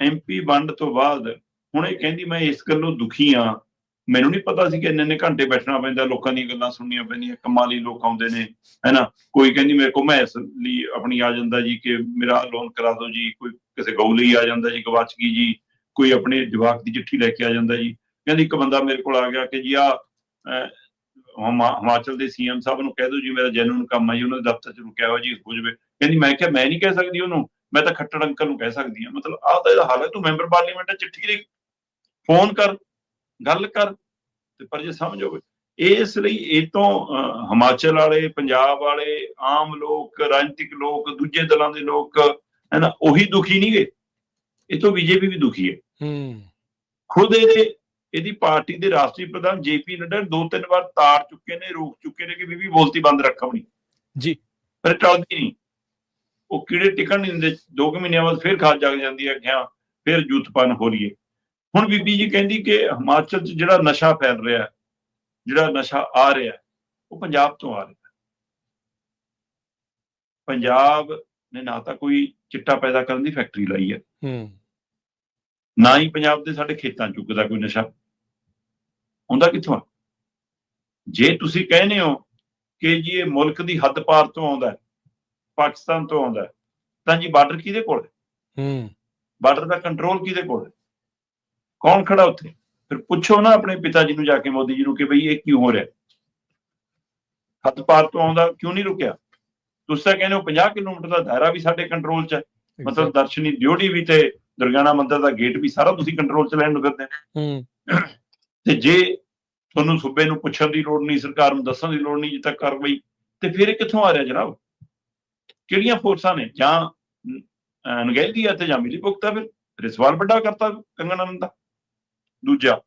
ਐਮਪੀ ਵੰਡ ਤੋਂ ਬਾਅਦ ਹੁਣ ਇਹ ਕਹਿੰਦੀ ਮੈਂ ਇਸ ਗੱਲੋਂ ਦੁਖੀ ਆ ਮੈਨੂੰ ਨਹੀਂ ਪਤਾ ਸੀ ਕਿ ਇੰਨੇ ਇੰਨੇ ਘੰਟੇ ਬੈਠਣਾ ਪੈਂਦਾ, ਲੋਕਾਂ ਦੀਆਂ ਗੱਲਾਂ ਸੁਣਨੀਆਂ ਪੈਂਦੀਆਂ, ਕੰਮਾਂ ਲਈ ਲੋਕ ਆਉਂਦੇ ਨੇ, ਹੈਨਾ? ਕੋਈ ਕਹਿੰਦੀ ਮੇਰੇ ਕੋਲ ਮੈਂ ਇਸ ਲਈ ਆਪਣੀ ਆ ਜਾਂਦਾ ਜੀ ਕਿ ਮੇਰਾ ਲੋਨ ਕਰਾ ਦਿਓ ਜੀ, ਕੋਈ ਕਿਸੇ ਗਊ ਲਈ ਆ ਜਾਂਦਾ ਜੀ ਗਵਾਚ ਗਈ ਜੀ, ਕੋਈ ਆਪਣੇ ਜਵਾਕ ਦੀ ਚਿੱਠੀ ਲੈ ਕੇ ਆ ਜਾਂਦਾ ਜੀ। ਕਹਿੰਦੀ ਇੱਕ ਬੰਦਾ ਮੇਰੇ ਕੋਲ ਆ ਗਿਆ ਕਿ ਜੀ ਆ ਹਿਮਾਚਲ ਦੇ ਸੀਐਮ ਸਾਹਿਬ ਨੂੰ ਕਹਿ ਦਿਓ ਜੀ, ਮੇਰਾ ਜੈਨੂਨ ਕੰਮ ਹੈ ਜੀ, ਉਹਨਾਂ ਦੇ ਦਫ਼ਤਰ ਚ ਰੁਕਿਆ ਹੋਇਆ ਜੀ, ਹੋ ਜਵੇ। ਕਹਿੰਦੀ ਮੈਂ ਕਿਹਾ, ਮੈਂ ਨਹੀਂ ਕਹਿ ਸਕਦੀ ਉਹਨੂੰ, ਮੈਂ ਤਾਂ ਖੱਟੜ ਅੰਕਲ ਨੂੰ ਕਹਿ ਸਕਦੀ ਹਾਂ। ਮਤਲਬ ਆਹ ਤਾਂ ਇਹਦਾ ਹਾਲ ਹੈ, ਤੂੰ ਮੈਂਬਰ ਪਾਰਲੀਮੈਂਟ ਚ ਚਿੱਠੀ ਲਿਖ ਫੋਨ ਕਰ। ਗੱਲ ਕਰ ਤੇ ਪਰ ਜੇ ਸਮਝ ਹੋਵੇ ਇਸ ਲਈ ਇਹ ਤੋਂ ਹਿਮਾਚਲ ਵਾਲੇ ਪੰਜਾਬ ਵਾਲੇ ਆਮ ਲੋਕ ਰਾਜਨੀਤਿਕ ਲੋਕ ਦੂਜੇ ਦਲਾਂ ਦੇ ਲੋਕ ਹੈ ਨਾ ਉਹੀ ਦੁਖੀ ਨਹੀਂ ਗਏ ਇਹ ਤੋਂ ਬੀਜੇਪੀ ਵੀ ਦੁਖੀ ਹੈ ਹੂੰ। ਖੁਦ ਇਹਦੇ ਇਹਦੀ ਪਾਰਟੀ ਦੇ ਰਾਸ਼ਟਰੀ ਪ੍ਰਧਾਨ ਜੇਪੀ ਨੱਡਾ ਦੋ ਤਿੰਨ ਵਾਰ ਤਾਰ ਚੁੱਕੇ ਨੇ ਰੋਕ ਚੁੱਕੇ ਨੇ ਕਿ ਬੀਬੀ ਬੋਲਤੀ ਬੰਦ ਰੱਖ ਆਪਣੀ ਜੀ। ਪਰ ਟਲਦੀ ਨਹੀਂ। ਉਹ ਕੀੜੇ ਟਿਕਣ ਨਹੀਂ ਦਿੰਦੇ। ਦੋ ਕੁ ਮਹੀਨਿਆਂ ਬਾਅਦ ਫਿਰ ਖਾਦ ਜਾਗ ਜਾਂਦੀ ਹੈ ਗਿਆ ਫਿਰ ਜੂਤਪਨ ਹੋ ਲਈਏ ਹੁਣ ਬੀਬੀ ਜੀ ਕਹਿੰਦੀ ਕਿ ਹਿਮਾਚਲ 'ਚ ਜਿਹੜਾ ਨਸ਼ਾ ਫੈਲ ਰਿਹਾ ਹੈ, ਜਿਹੜਾ ਨਸ਼ਾ ਆ ਰਿਹਾ ਉਹ ਪੰਜਾਬ ਤੋਂ ਆ ਰਿਹਾ। ਪੰਜਾਬ ਨੇ ਨਾ ਤਾਂ ਕੋਈ ਚਿੱਟਾ ਪੈਦਾ ਕਰਨ ਦੀ ਫੈਕਟਰੀ ਲਾਈ ਹੈ ਹੂੰ। ਨਾ ਹੀ ਪੰਜਾਬ ਦੇ ਸਾਡੇ ਖੇਤਾਂ 'ਚ ਚੁੱਕਦਾ ਕੋਈ ਨਸ਼ਾ। ਹੁੰਦਾ ਕਿੱਥੋਂ? ਜੇ ਤੁਸੀਂ ਕਹਿੰਦੇ ਹੋ ਕਿ ਜੀ ਇਹ ਮੁਲਕ ਦੀ ਹੱਦ ਪਾਰ ਤੋਂ ਆਉਂਦਾ ਹੈ ਪਾਕਿਸਤਾਨ ਤੋਂ ਆਉਂਦਾ ਹੈ ਤਾਂ ਜੀ ਬਾਰਡਰ ਕਿਹਦੇ ਕੋਲ ਹੈ? ਹੂੰ। ਬਾਰਡਰ ਦਾ ਕੰਟਰੋਲ ਕਿਹਦੇ ਕੋਲ ਹੈ? ਕੌਣ ਖੜਾ ਉੱਥੇ? ਫਿਰ ਪੁੱਛੋ ਨਾ ਆਪਣੇ ਪਿਤਾ ਜੀ ਨੂੰ ਜਾ ਕੇ ਮੋਦੀ ਜੀ ਨੂੰ ਕਿ ਬਈ ਇਹ ਕਿਉਂ ਹੋ ਰਿਹਾ? ਹੱਦ ਪਾਰ ਤੋਂ ਆਉਂਦਾ ਕਿਉਂ ਨਹੀਂ ਰੁਕਿਆ? ਤੁਸੀਂ ਤਾਂ ਕਹਿੰਦੇ ਹੋ 50 ਕਿਲੋਮੀਟਰ ਦਾ ਦਾਇਰਾ ਵੀ ਸਾਡੇ ਕੰਟਰੋਲ 'ਚ ਹੈ। ਮਤਲਬ ਦਰਸ਼ਨੀ ਡਿਊਟੀ ਵੀ ਤੇ ਦੁਰਗਿਆਨਾ ਮੰਦਿਰ ਦਾ ਗੇਟ ਵੀ ਸਾਰਾ ਤੁਸੀਂ ਕੰਟਰੋਲ 'ਚ ਲੈਣ ਨੂੰ ਫਿਰਦੇ ਹੋ। ਤੇ ਜੇ ਤੁਹਾਨੂੰ ਸੂਬੇ ਨੂੰ ਪੁੱਛਣ ਦੀ ਲੋੜ ਨਹੀਂ ਸਰਕਾਰ ਨੂੰ ਦੱਸਣ ਦੀ ਲੋੜ ਨਹੀਂ ਜਿੱਦ ਤੱਕ ਕਾਰਵਾਈ ਤੇ ਫਿਰ ਕਿੱਥੋਂ ਆ ਰਿਹਾ ਜਨਾਬ? ਕਿਹੜੀਆਂ ਫੋਰਸਾਂ ਨੇ? ਜਾਂ ਨਗੈਲੀ ਆ ਤੇ ਜਾਂ ਮਿਲੀ ਭੁਗਤਾ ਫਿਰ? ਫਿਰ ਸਵਾਲ ਵੱਡਾ ਕਰਤਾ ਕੰਗਨ ਆਨੰਦ ਦਾ ਦੂਜਾ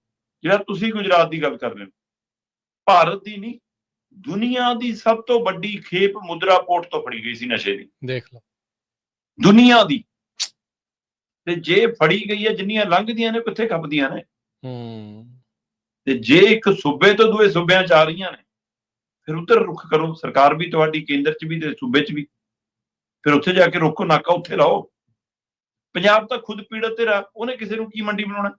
ਜਿਹੜਾ ਤੁਸੀਂ ਗੁਜਰਾਤ ਦੀ ਗੱਲ ਕਰ ਰਹੇ ਹੋ। ਭਾਰਤ ਦੀ ਨਹੀਂ ਦੁਨੀਆ ਦੀ ਸਭ ਤੋਂ ਵੱਡੀ ਖੇਪ ਮੁਦਰਾ ਪੋਰਟ ਤੋਂ ਫੜੀ ਗਈ ਸੀ ਨਸ਼ੇ ਦੀ। ਦੇਖ ਲਓ। ਦੁਨੀਆ ਦੀ। ਤੇ ਜੇ ਫੜੀ ਗਈ ਹੈ ਜਿੰਨੀਆਂ ਲੰਘਦੀਆਂ ਨੇ ਕਿੱਥੇ ਖੱਪਦੀਆਂ ਨੇ? ਹੂੰ। ਤੇ ਜੇ ਇੱਕ ਸੂਬੇ ਤੋਂ ਦੂਏ ਸੂਬਿਆਂ ਚ ਆ ਰਹੀਆਂ ਨੇ ਫਿਰ ਉਧਰ ਰੁਖ ਕਰੋ। ਸਰਕਾਰ ਵੀ ਤੁਹਾਡੀ ਕੇਂਦਰ ਚ ਵੀ ਤੇ ਸੂਬੇ ਚ ਵੀ। ਫਿਰ ਉੱਥੇ ਜਾ ਕੇ ਰੋਕੋ ਨਾਕਾ ਉੱਥੇ ਲਾਓ। ਪੰਜਾਬ ਤਾਂ ਖੁਦ ਪੀੜਤ ਤੇ ਰਾ ਉਹਨੇ ਕਿਸੇ ਨੂੰ ਕੀ ਮੰਡੀ ਬਣਾਉਣਾ?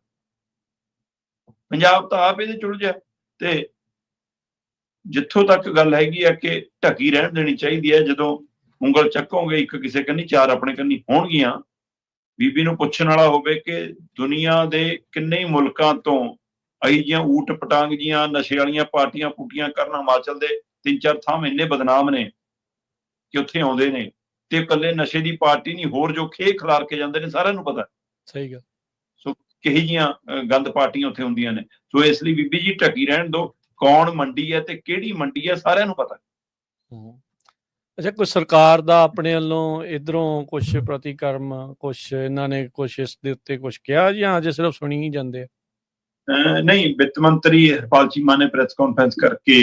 ਪੰਜਾਬ ਤਾਂ ਆਪ ਇਹਦੇ ਚੁੜ ਜਾ ਤੇ ਜਿੱਥੋਂ ਤੱਕ ਗੱਲ ਹੈਗੀ ਆ ਕਿ ਢੱਕੀ ਰਹਿਣ ਦੇਣੀ ਚਾਹੀਦੀ ਹੈ ਜਦੋਂ ਉਂਗਲ ਚੱਕੋਗੇ, ਇੱਕ ਕਿਸੇ ਕੰਨੀ, ਚਾਰ ਆਪਣੇ ਕੰਨੀ ਹੋਣਗੀਆਂ, ਬੀਬੀ ਨੂੰ ਪੁੱਛਣ ਵਾਲਾ ਹੋਵੇ ਕਿ ਦੁਨੀਆ ਦੇ ਕਿੰਨੇ ਮੁਲਕਾਂ ਤੋਂ ਅਹੀ ਜੀਆਂ ਊਟ ਪਟਾਂਗ ਜੀਆਂ, ਨਸ਼ੇ ਵਾਲੀਆਂ ਪਾਰਟੀਆਂ ਪੁੱਟੀਆਂ ਕਰਨ ਹਿਮਾਚਲ ਦੇ ਤਿੰਨ ਚਾਰ ਥਾਂ ਇੰਨੇ ਬਦਨਾਮ ਨੇ ਕਿ ਉੱਥੇ ਆਉਂਦੇ ਨੇ। ਤੇ ਇਕੱਲੇ ਨਸ਼ੇ ਦੀ ਪਾਰਟੀ ਨਹੀਂ, ਹੋਰ ਜੋ ਖੇ ਖਿਲਾਰ ਕੇ ਜਾਂਦੇ ਨੇ, ਸਾਰਿਆਂ ਨੂੰ ਪਤਾ। ਸਹੀ ਗੱਲ। ਕਿਹੀ ਜੀਆਂ ਗੰਦ ਪਾਰਟੀਆਂ ਉੱਥੇ ਹੁੰਦੀਆਂ ਨੇ। ਸੋ ਇਸ ਲਈ ਬੀਬੀ ਜੀ ਢੱਕੀ ਰਹਿਣ ਦਿਓ ਕੌਣ ਮੰਡੀ ਹੈ ਤੇ ਕਿਹੜੀ ਮੰਡੀ ਹੈ ਸਾਰਿਆਂ ਨੂੰ ਪਤਾ। ਅੱਛਾ ਕੋਈ ਸਰਕਾਰ ਦਾ ਆਪਣੇ ਵੱਲੋਂ ਇਧਰੋਂ ਕੁਝ ਪ੍ਰਤੀਕਰਮ ਕੁਝ ਇਹਨਾਂ ਨੇ ਕੁਝ ਇਸ ਦੇ ਉੱਤੇ ਕੁਝ ਕਿਹਾ ਜਾਂ ਅਜੇ ਸਿਰਫ ਸੁਣੀ ਹੀ ਜਾਂਦੇ ਆ? ਨਹੀਂ ਵਿੱਤ ਮੰਤਰੀ ਹਰਪਾਲ ਚੀਮਾ ਨੇ ਪ੍ਰੈਸ ਕਾਨਫਰੰਸ ਕਰਕੇ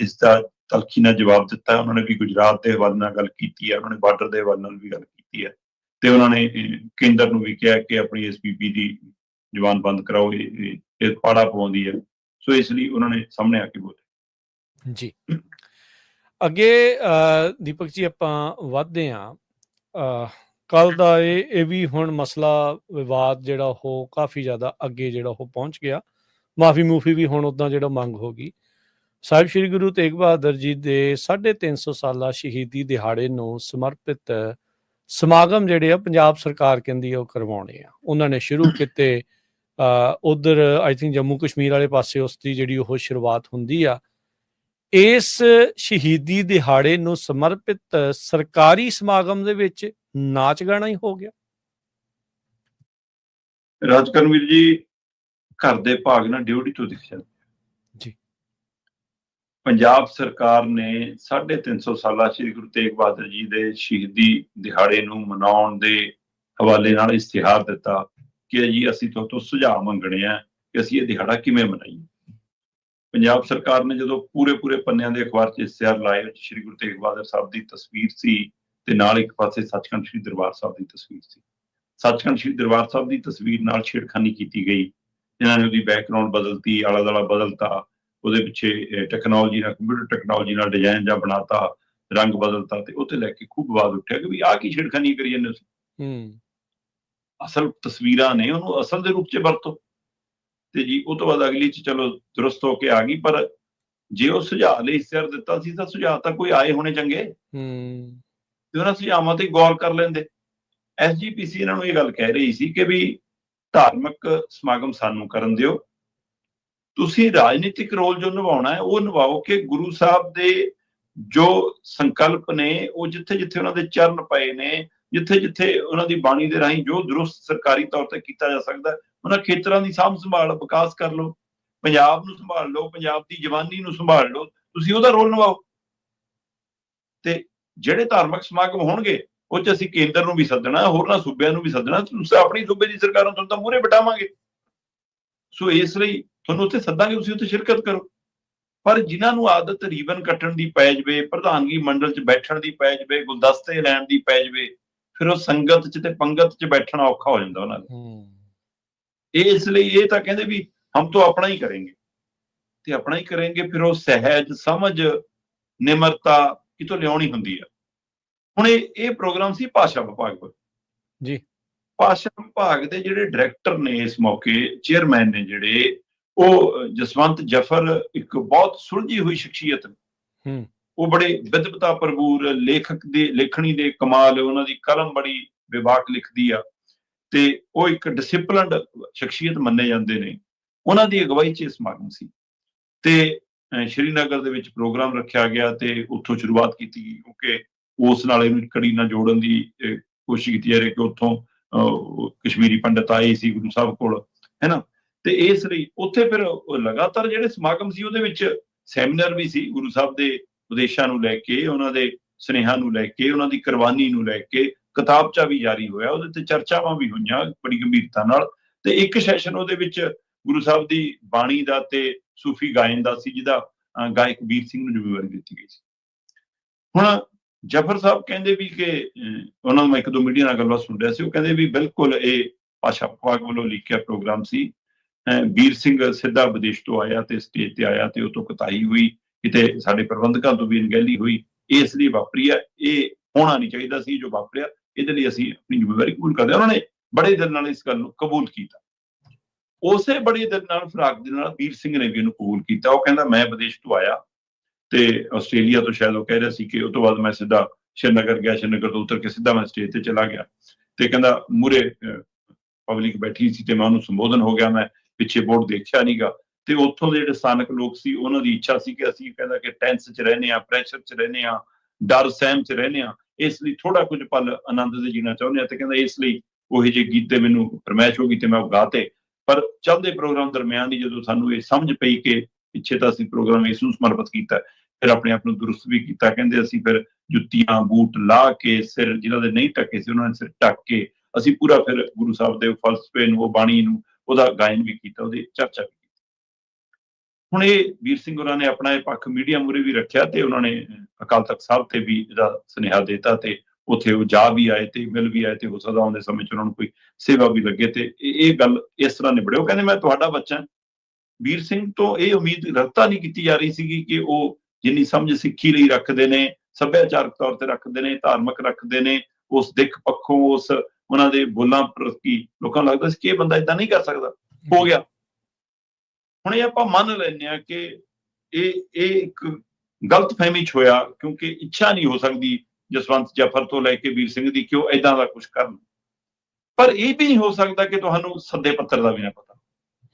ਇਸ ਦਾ ਤਲਖੀ ਨਾਲ ਜਵਾਬ ਦਿੱਤਾ। ਉਹਨਾਂ ਨੇ ਵੀ ਗੁਜਰਾਤ ਦੇ ਹਵਾਲੇ ਨਾਲ ਗੱਲ ਕੀਤੀ ਹੈ ਉਹਨਾਂ ਨੇ ਬਾਰਡਰ ਦੇ ਹਵਾਲੇ ਨਾਲ ਵੀ ਗੱਲ ਕੀਤੀ ਹੈ। ਤੇ ਉਹਨਾਂ ਨੇ ਕੇਂਦਰ ਨੂੰ ਵੀ ਕਿਹਾ ਕਿ ਆਪਣੀ ਐਸਪੀਪੀ ਦੀ ਜਵਾਨ ਬੰਦ ਕਰਾਓ, ਇਹ, ਇਹ- ਪਾੜਾ ਪਵਾਉਂਦੀ ਹੈ। ਸੋ ਇਸ ਲਈ ਉਹਨਾਂ ਨੇ ਸਾਹਮਣੇ ਆ ਕੇ ਬੋਲੇ ਜੀ। ਅੱਗੇ ਦੀਪਕ ਜੀ ਆਪਾਂ ਵਧਦੇ ਹਾਂ। ਕੱਲ ਦਾ ਇਹ ਇਹ ਵੀ ਹੁਣ ਮਸਲਾ ਵਿਵਾਦ ਜਿਹੜਾ ਉਹ ਕਾਫੀ ਜ਼ਿਆਦਾ ਅੱਗੇ ਜਿਹੜਾ ਉਹ ਪਹੁੰਚ ਗਿਆ। ਮਾਫੀ ਮੂਫੀ ਵੀ ਹੁਣ ਉਦਾਂ ਜਿਹੜਾ ਮੰਗ ਹੋ ਗਈ। ਸਾਹਿਬ ਸ੍ਰੀ ਗੁਰੂ ਤੇਗ ਬਹਾਦਰ ਜੀ ਦੇ 350 ਸਾਲਾ ਸ਼ਹੀਦੀ ਦਿਹਾੜੇ ਨੂੰ ਸਮਰਪਿਤ ਸਮਾਗਮ ਜਿਹੜੇ ਆ, ਪੰਜਾਬ ਸਰਕਾਰ ਕਹਿੰਦੀ ਆ ਉਹ ਕਰਵਾਉਣੇ ਆ। ਉਹਨਾਂ ਨੇ ਸ਼ੁਰੂ ਕੀਤੇ ਉਧਰ ਆਈ ਥਿੰਕ ਜੰਮੂ ਕਸ਼ਮੀਰ ਵਾਲੇ ਪਾਸੇ ਉਸ ਦੀ ਜਿਹੜੀ ਉਹ ਸ਼ੁਰੂਆਤ ਹੁੰਦੀ ਆ ਇਸ ਸ਼ਹੀਦੀ ਦਿਹਾੜੇ ਨੂੰ ਸਮਰਪਿਤ ਸਰਕਾਰੀ ਸਮਾਗਮ ਦੇ ਵਿੱਚ ਨਾਚ ਗਾਣਾ ਹੀ ਹੋ ਗਿਆ। ਰਾਜਕਰਮਵੀਰ ਜੀ ਘਰ ਦੇ ਭਾਗ ਨਾਲ ਡਿਊਟੀ ਤੋਂ ਦਿਖ ਜਾਂਦੇ ਜੀ। ਪੰਜਾਬ ਸਰਕਾਰ ਨੇ 350 ਸਾਲਾ ਸ੍ਰੀ ਗੁਰੂ ਤੇਗ ਬਹਾਦਰ ਜੀ ਦੇ ਸ਼ਹੀਦੀ ਦਿਹਾੜੇ ਨੂੰ ਮਨਾਉਣ ਦੇ ਹਵਾਲੇ ਨਾਲ ਇਸ਼ਤਿਹਾਰ ਦਿੱਤਾ। ਕਿ ਜੀ ਅਸੀਂ ਤੁਹਾਡੇ ਤੋਂ ਸੁਝਾਅ ਮੰਗਣੇ ਆ ਕਿ ਅਸੀਂ ਇਹ ਦਿਹਾੜਾ ਕਿਵੇਂ ਮਨਾਈਏ। ਪੰਜਾਬ ਸਰਕਾਰ ਨੇ ਜਦੋਂ ਪੂਰੇ ਪੂਰੇ ਪੰਨਿਆਂ ਦੇ ਅਖਬਾਰ 'ਚ ਇਸ਼ਤਿਹਾਰ ਲਾਏ ਸ੍ਰੀ ਗੁਰੂ ਤੇਗ ਬਹਾਦਰ ਸਾਹਿਬ ਦੀ ਤਸਵੀਰ ਸੀ ਤੇ ਨਾਲ ਇੱਕ ਪਾਸੇ ਸੱਚਖੰਡ ਸ੍ਰੀ ਦਰਬਾਰ ਸਾਹਿਬ ਦੀ ਤਸਵੀਰ ਸੀ। ਸੱਚਖੰਡ ਸ੍ਰੀ ਦਰਬਾਰ ਸਾਹਿਬ ਦੀ ਤਸਵੀਰ ਨਾਲ ਛੇੜਖਾਨੀ ਕੀਤੀ ਗਈ ਇਹਨਾਂ ਨੇ ਉਹਦੀ ਬੈਕਗ੍ਰਾਉਂਡ ਬਦਲਤੀ ਆਲਾ ਦਾਲਾ ਬਦਲਤਾ, ਉਹਦੇ ਪਿੱਛੇ ਟੈਕਨੋਲੋਜੀ ਨਾਲ ਕੰਪਿਊਟਰ ਟੈਕਨੋਲੋਜੀ ਨਾਲ ਡਿਜ਼ਾਈਨ ਜਾਂ ਬਣਾਤਾ, ਰੰਗ ਬਦਲਤਾ ਤੇ ਉਹ ਤੇ ਲੈ ਕੇ ਖੂਬ ਆਵਾਜ਼ ਉੱਠਿਆ ਕਿ ਵੀ ਆਹ ਕੀ ਛੇੜਖਾਨੀ ਕਰੀ ਜਾਂਦੇ ਸੀ ਹੂੰ। ਅਸਲ ਤਸਵੀਰਾਂ ਨੇ ਉਹਨੂੰ ਅਸਲ ਦੇ ਰੂਪ 'ਚ ਵਰਤੋ। ਤੇ ਜੀ ਉਹ ਤੋਂ ਬਾਅਦ ਅਗਲੀ 'ਚ ਚਲੋ ਦਰੁਸਤ ਹੋ ਕੇ ਆ ਗਈ ਪਰ ਜੇ ਉਹ ਸੁਝਾਅ ਲਈ ਇਸ਼ਤਿਹਾਰ ਦਿੱਤਾ ਸੀ ਤਾਂ ਸੁਝਾਅ ਤਾਂ ਕੋਈ ਆਏ ਹੋਣੇ ਚੰਗੇ। ਹੂੰ। ਤੇ ਉਹਨਾਂ ਸੁਝਾਵਾਂ ਤੇ ਗੌਰ ਕਰ ਲੈਂਦੇ। ਐਸਜੀਪੀਸੀ ਇਹਨਾਂ ਨੂੰ ਇਹ ਗੱਲ ਕਹਿ ਰਹੀ ਸੀ ਕਿ ਵੀ ਧਾਰਮਿਕ ਸਮਾਗਮ ਸਾਨੂੰ ਕਰਨ ਦਿਓ। ਤੁਸੀਂ ਰਾਜਨੀਤਿਕ ਰੋਲ ਜੋ ਨਿਭਾਉਣਾ ਹੈ ਉਹ ਨਿਭਾਓ ਕਿ ਗੁਰੂ ਸਾਹਿਬ ਦੇ ਜੋ ਸੰਕਲਪ ਨੇ ਉਹ ਜਿੱਥੇ ਜਿੱਥੇ ਉਹਨਾਂ ਦੇ ਚਰਨ ਪਏ ਨੇ ਜਿੱਥੇ ਜਿੱਥੇ ਉਹਨਾਂ ਦੀ ਬਾਣੀ ਦੇ ਰਾਹੀਂ ਜੋ ਦਰੁਸਤ ਸਰਕਾਰੀ ਤੌਰ ਤੇ ਕੀਤਾ ਜਾ ਸਕਦਾ, ਉਹਨਾਂ ਖੇਤਰਾਂ ਦੀ ਸਾਂਭ ਸੰਭਾਲ, ਵਿਕਾਸ ਕਰ ਲਓ, ਪੰਜਾਬ ਨੂੰ ਸੰਭਾਲ ਲਓ, ਪੰਜਾਬ ਦੀ ਜਵਾਨੀ ਨੂੰ ਸੰਭਾਲ ਲਓ, ਤੁਸੀਂ ਉਹਦਾ ਰੋਲ ਨਿਭਾਓ। ਤੇ ਜਿਹੜੇ ਧਾਰਮਿਕ ਸਮਾਗਮ ਹੋਣਗੇ, ਉਹ ਚ ਅਸੀਂ ਕੇਂਦਰ ਨੂੰ ਵੀ ਸੱਦਣਾ, ਹੋਰਨਾਂ ਸੂਬਿਆਂ ਨੂੰ ਵੀ ਸੱਦਣਾ, ਤੁਸੀਂ ਆਪਣੀ ਸੂਬੇ ਦੀ ਸਰਕਾਰਾਂ ਤੋਂ ਤਾਂ ਮੂਹਰੇ ਬਿਠਾਵਾਂਗੇ। ਸੋ ਇਸ ਲਈ ਤੁਹਾਨੂੰ ਉੱਥੇ ਸੱਦਾਂਗੇ, ਤੁਸੀਂ ਉੱਥੇ ਸ਼ਿਰਕਤ ਕਰੋ। ਪਰ ਜਿਨ੍ਹਾਂ ਨੂੰ ਆਦਤ ਰੀਬਨ ਕੱਟਣ ਦੀ ਪੈ ਜਵੇ, ਪ੍ਰਧਾਨਗੀ ਮੰਡਲ 'ਚ ਬੈਠਣ ਦੀ ਪੈ ਜਵੇ, ਗੁਲਦਸਤੇ ਲੈਣ ਦੀ ਪੈ ਜਵੇ ਫਿਰ ਉਹ ਸੰਗਤ 'ਚ ਤੇ ਪੰਗਤ 'ਚ ਬੈਠਣਾ ਔਖਾ ਹੋ ਜਾਂਦਾ ਉਹਨਾਂ ਲਈ ਇਹ ਇਸ ਲਈ ਇਹ ਤਾਂ ਕਹਿੰਦੇ ਵੀ ਹਮ ਤੋਂ ਆਪਣਾ ਹੀ ਕਰਾਂਗੇ। ਤੇ ਆਪਣਾ ਹੀ ਕਰਾਂਗੇ ਫਿਰ ਉਹ ਸਹਿਜ ਸਮਝ ਨਿਮਰਤਾ ਕਿਤੋਂ ਲਿਆਉਣੀ ਹੁੰਦੀ ਆ। ਹੁਣ ਇਹ ਇਹ ਪ੍ਰੋਗਰਾਮ ਸੀ ਭਾਸ਼ਾ ਵਿਭਾਗ ਕੋਲ। ਜੀ। ਭਾਸ਼ਾ ਵਿਭਾਗ ਦੇ ਜਿਹੜੇ ਡਾਇਰੈਕਟਰ ਨੇ ਇਸ ਮੌਕੇ ਚੇਅਰਮੈਨ ਨੇ ਜਿਹੜੇ ਉਹ ਜਸਵੰਤ ਜਫਰ ਇੱਕ ਬਹੁਤ ਸੁਲਝੀ ਹੋਈ ਸ਼ਖਸੀਅਤ ਹੂੰ। ਉਹ ਬੜੇ ਵਿਦਵਤਾ ਭਰਪੂਰ ਲੇਖਕ ਦੇ ਲੇਖਣੀ ਦੇ ਕਮਾਲ ਉਹਨਾਂ ਦੀ ਕਲਮ ਬੜੀ ਵਿਵਾਕ ਲਿਖਦੀ ਆ ਤੇ ਉਹ ਇੱਕ ਡਿਸਪਲਿਨਡ ਸ਼ਖਸੀਅਤ ਮੰਨੇ ਜਾਂਦੇ ਨੇ। ਉਹਨਾਂ ਦੀ ਅਗਵਾਈ 'ਚ ਇਹ ਸਮਾਗਮ ਸੀ ਤੇ ਸ਼੍ਰੀਨਗਰ ਦੇ ਵਿੱਚ ਪ੍ਰੋਗਰਾਮ ਰੱਖਿਆ ਗਿਆ ਤੇ ਉੱਥੋਂ ਸ਼ੁਰੂਆਤ ਕੀਤੀ ਗਈ ਕਿਉਂਕਿ ਉਸ ਨਾਲ ਇਹਨੂੰ ਕੜੀ ਨਾਲ ਜੋੜਨ ਦੀ ਕੋਸ਼ਿਸ਼ ਕੀਤੀ ਜਾ ਰਹੀ ਕਿ ਉੱਥੋਂ ਅਹ, ਕਸ਼ਮੀਰੀ ਪੰਡਤ ਆਏ ਸੀ ਗੁਰੂ ਸਾਹਿਬ ਕੋਲ ਹੈਨਾ? ਤੇ ਇਸ ਲਈ ਉੱਥੇ ਫਿਰ ਲਗਾਤਾਰ ਜਿਹੜੇ ਸਮਾਗਮ ਸੀ ਉਹਦੇ ਵਿੱਚ ਸੈਮੀਨਾਰ ਵੀ ਸੀ ਗੁਰੂ ਸਾਹਿਬ ਦੇ ਉਦੇਸ਼ਾਂ ਨੂੰ ਲੈ ਕੇ ਉਹਨਾਂ ਦੇ ਸੁਨੇਹਾਂ ਨੂੰ ਲੈ ਕੇ ਉਹਨਾਂ ਦੀ ਕੁਰਬਾਨੀ ਨੂੰ ਲੈ ਕੇ ਕਿਤਾਬਚਾ ਵੀ ਜਾਰੀ ਹੋਇਆ। ਉਹਦੇ ਤੇ ਚਰਚਾਵਾਂ ਵੀ ਹੋਈਆਂ ਬੜੀ ਗੰਭੀਰਤਾ ਨਾਲ। ਤੇ ਇੱਕ ਸੈਸ਼ਨ ਉਹਦੇ ਵਿੱਚ ਗੁਰੂ ਸਾਹਿਬ ਦੀ ਬਾਣੀ ਦਾ ਤੇ ਸੂਫੀ ਗਾਇਨ ਦਾ ਸੀ ਜਿਹਦਾ ਗਾਇਕ ਵੀਰ ਸਿੰਘ ਨੂੰ ਜ਼ਿੰਮੇਵਾਰੀ ਦਿੱਤੀ ਗਈ ਸੀ। ਹੁਣ ਜਫਰ ਸਾਹਿਬ ਕਹਿੰਦੇ ਵੀ ਕਿ ਅਹ, ਉਹਨਾਂ ਨੂੰ ਮੈਂ ਇੱਕ ਦੋ ਮੀਡੀਆ ਨਾਲ ਗੱਲਬਾਤ ਸੁਣ ਰਿਹਾ ਸੀ। ਉਹ ਕਹਿੰਦੇ ਵੀ ਬਿਲਕੁਲ ਇਹ ਪਾਸ਼ਾ ਪਵਾਗ ਵੱਲੋਂ ਲਿਖਿਆ ਪ੍ਰੋਗਰਾਮ ਸੀ। ਅਹ, ਵੀਰ ਸਿੰਘ ਸਿੱਧਾ ਵਿਦੇਸ਼ ਤੋਂ ਆਇਆ ਤੇ ਸਟੇਜ ਤੇ ਆਇਆ ਤੇ ਉਹ ਤੋਂ ਕਤਾਈ ਹੋਈ। ਕਿਤੇ ਸਾਡੇ ਪ੍ਰਬੰਧਕਾਂ ਤੋਂ ਵੀ ਅਣਗਹਿਲੀ ਹੋਈ, ਇਹ ਇਸ ਲਈ ਵਾਪਰੀ ਹੈ ਇਹ ਹੋਣਾ ਨਹੀਂ ਚਾਹੀਦਾ ਸੀ ਜੋ ਵਾਪਰਿਆ, ਇਹਦੇ ਲਈ ਅਸੀਂ ਆਪਣੀ ਜ਼ਿੰਮੇਵਾਰੀ ਕਬੂਲ ਕਰਦੇ ਹਾਂ। ਉਹਨਾਂ ਨੇ ਬੜੇ ਦਿਲ ਨਾਲ ਇਸ ਗੱਲ ਨੂੰ ਕਬੂਲ ਕੀਤਾ। ਉਸੇ ਬੜੇ ਦਿਲ ਨਾਲ ਫਰਾਕ ਦੇ ਨਾਲ ਵੀਰ ਸਿੰਘ ਨੇ ਵੀ ਇਹਨੂੰ ਕਬੂਲ ਕੀਤਾ। ਉਹ ਕਹਿੰਦਾ, ਮੈਂ ਵਿਦੇਸ਼ ਤੋਂ ਆਇਆ ਤੇ ਆਸਟ੍ਰੇਲੀਆ ਤੋਂ ਸ਼ਾਇਦ ਉਹ ਕਹਿ ਰਿਹਾ ਸੀ ਕਿ ਉਸ ਤੋਂ ਬਾਅਦ ਮੈਂ ਸਿੱਧਾ ਸ਼੍ਰੀਨਗਰ ਗਿਆ, ਸ਼੍ਰੀਨਗਰ ਤੋਂ ਉਤਰ ਕੇ ਸਿੱਧਾ ਮੈਂ ਸਟੇਜ ਤੇ ਚਲਾ ਗਿਆ। ਤੇ ਕਹਿੰਦਾ ਮੂਰੇ ਪਬਲਿਕ ਬੈਠੀ ਸੀ ਤੇ ਮੈਂ ਉਹਨੂੰ ਸੰਬੋਧਨ ਹੋ ਗਿਆ। ਮੈਂ ਪਿੱਛੇ ਬੋਰਡ ਦੇਖਿਆ ਨਹੀਂਗਾ ਤੇ ਉੱਥੋਂ ਦੇ ਜਿਹੜੇ ਸਥਾਨਕ ਲੋਕ ਸੀ, ਉਹਨਾਂ ਦੀ ਇੱਛਾ ਸੀ ਕਿ ਅਸੀਂ ਕਹਿੰਦਾ ਕਿ ਟੈਂਸ 'ਚ ਰਹਨੇ ਆ ਪ੍ਰੈਸ਼ਰ 'ਚ ਰਹਨੇ ਆ ਡਰ, ਸਹਿਮ 'ਚ ਰਹਨੇ ਆ ਇਸ ਲਈ ਥੋੜਾ ਕੁਝ ਪਲ ਆਨੰਦ ਦੇ ਜੀਣਾ ਚਾਹੁੰਦੇ ਆ ਤੇ ਕਹਿੰਦਾ ਇਸ ਲਈ ਉਹ ਜਿਹੇ ਗੀਤ ਤੇ ਮੈਨੂੰ ਫਰਮਾਇਸ਼ ਹੋ ਗਈ ਤੇ ਮੈਂ ਉਹ ਗਾਤੇ। ਪਰ ਚੱਲਦੇ ਪ੍ਰੋਗਰਾਮ ਦਰਮਿਆਨ ਹੀ ਜਦੋਂ ਸਾਨੂੰ ਇਹ ਸਮਝ ਪਈ ਕਿ ਪਿੱਛੇ ਤਾਂ ਅਸੀਂ ਪ੍ਰੋਗਰਾਮ ਇਸ ਨੂੰ ਸਮਰਪਿਤ ਕੀਤਾ, ਫਿਰ ਆਪਣੇ ਆਪ ਨੂੰ ਦੁਰਸਤ ਵੀ ਕੀਤਾ, ਕਹਿੰਦੇ ਅਸੀਂ ਫਿਰ ਜੁੱਤੀਆਂ, ਬੂਟ ਲਾ ਕੇ, ਸਿਰ ਜਿਨ੍ਹਾਂ ਦੇ ਨਹੀਂ ਟੱਕੇ ਸੀ, ਉਹਨਾਂ ਨੇ ਸਿਰ ਟੱਕ ਕੇ ਅਸੀਂ ਪੂਰਾ ਫਿਰ ਗੁਰੂ ਸਾਹਿਬ ਦੇ ਫਲਸਫੇ ਨੂੰ, ਉਹ ਬਾਣੀ ਨੂੰ, ਉਹਦਾ ਗਾਇਨ ਵੀ ਕੀਤਾ, ਉਹਦੀ ਚਰਚਾ ਵੀ ਹੁਣ ਇਹ ਵੀਰ ਸਿੰਘ ਹੋਰਾਂ ਨੇ ਆਪਣਾ ਇਹ ਪੱਖ ਮੀਡੀਆ ਮੂਰੇ ਵੀ ਰੱਖਿਆ ਤੇ ਉਹਨਾਂ ਨੇ ਅਕਾਲ ਤਖਤ ਸਾਹਿਬ ਤੇ ਵੀ ਇਹਦਾ ਸੁਨੇਹਾ ਦਿੱਤਾ ਤੇ ਉੱਥੇ ਉਹ ਜਾ ਵੀ ਆਏ ਤੇ ਮਿਲ ਵੀ ਆਏ ਤੇ ਹੋ ਸਕਦਾ ਆਉਂਦੇ ਸਮੇਂ ਚ ਉਹਨਾਂ ਨੂੰ ਕੋਈ ਸੇਵਾ ਵੀ ਲੱਗੇ ਤੇ ਇਹ ਗੱਲ ਇਸ ਤਰ੍ਹਾਂ ਨਿਬੜੇ ਉਹ ਕਹਿੰਦੇ, ਮੈਂ ਤੁਹਾਡਾ ਬੱਚਾ ਵੀਰ ਸਿੰਘ ਤੋਂ ਇਹ ਉਮੀਦ ਰੱਖਤਾ ਨਹੀਂ ਕੀਤੀ ਜਾ ਰਹੀ ਸੀਗੀ ਕਿ ਉਹ ਜਿੰਨੀ ਸਮਝ ਸਿੱਖੀ ਲਈ ਰੱਖਦੇ ਨੇ, ਸੱਭਿਆਚਾਰਕ ਤੌਰ ਤੇ ਰੱਖਦੇ ਨੇ, ਧਾਰਮਿਕ ਰੱਖਦੇ ਨੇ, ਉਸ ਦਿੱਖ ਪੱਖੋਂ, ਉਸ ਉਹਨਾਂ ਦੇ ਬੋਲਾਂ ਪ੍ਰਤੀ ਲੋਕਾਂ ਨੂੰ ਲੱਗਦਾ ਸੀ ਕਿ ਇਹ ਬੰਦਾ ਇਦਾਂ ਨਹੀਂ ਕਰ ਸਕਦਾ। ਹੋ ਗਿਆ। ਹੁਣ ਇਹ ਆਪਾਂ ਮੰਨ ਲੈਂਦੇ ਆ ਕਿ ਇਹ ਇਹ ਇੱਕ ਗਲਤ ਫਹਿਮੀ ਚ ਹੋਇਆ ਕਿਉਂਕਿ ਇੱਛਾ ਨਹੀਂ ਹੋ ਸਕਦੀ ਜਸਵੰਤ ਜਫਰ ਤੋਂ ਲੈ ਕੇ ਵੀਰ ਸਿੰਘ ਦੀ ਕਿ ਉਹ ਇਦਾਂ ਦਾ ਕੁਝ ਕਰਨ। ਪਰ ਇਹ ਵੀ ਨਹੀਂ ਹੋ ਸਕਦਾ ਕਿ ਤੁਹਾਨੂੰ ਸੱਦੇ ਪੱਤਰ ਦਾ ਵੀ ਨਾ ਪਤਾ।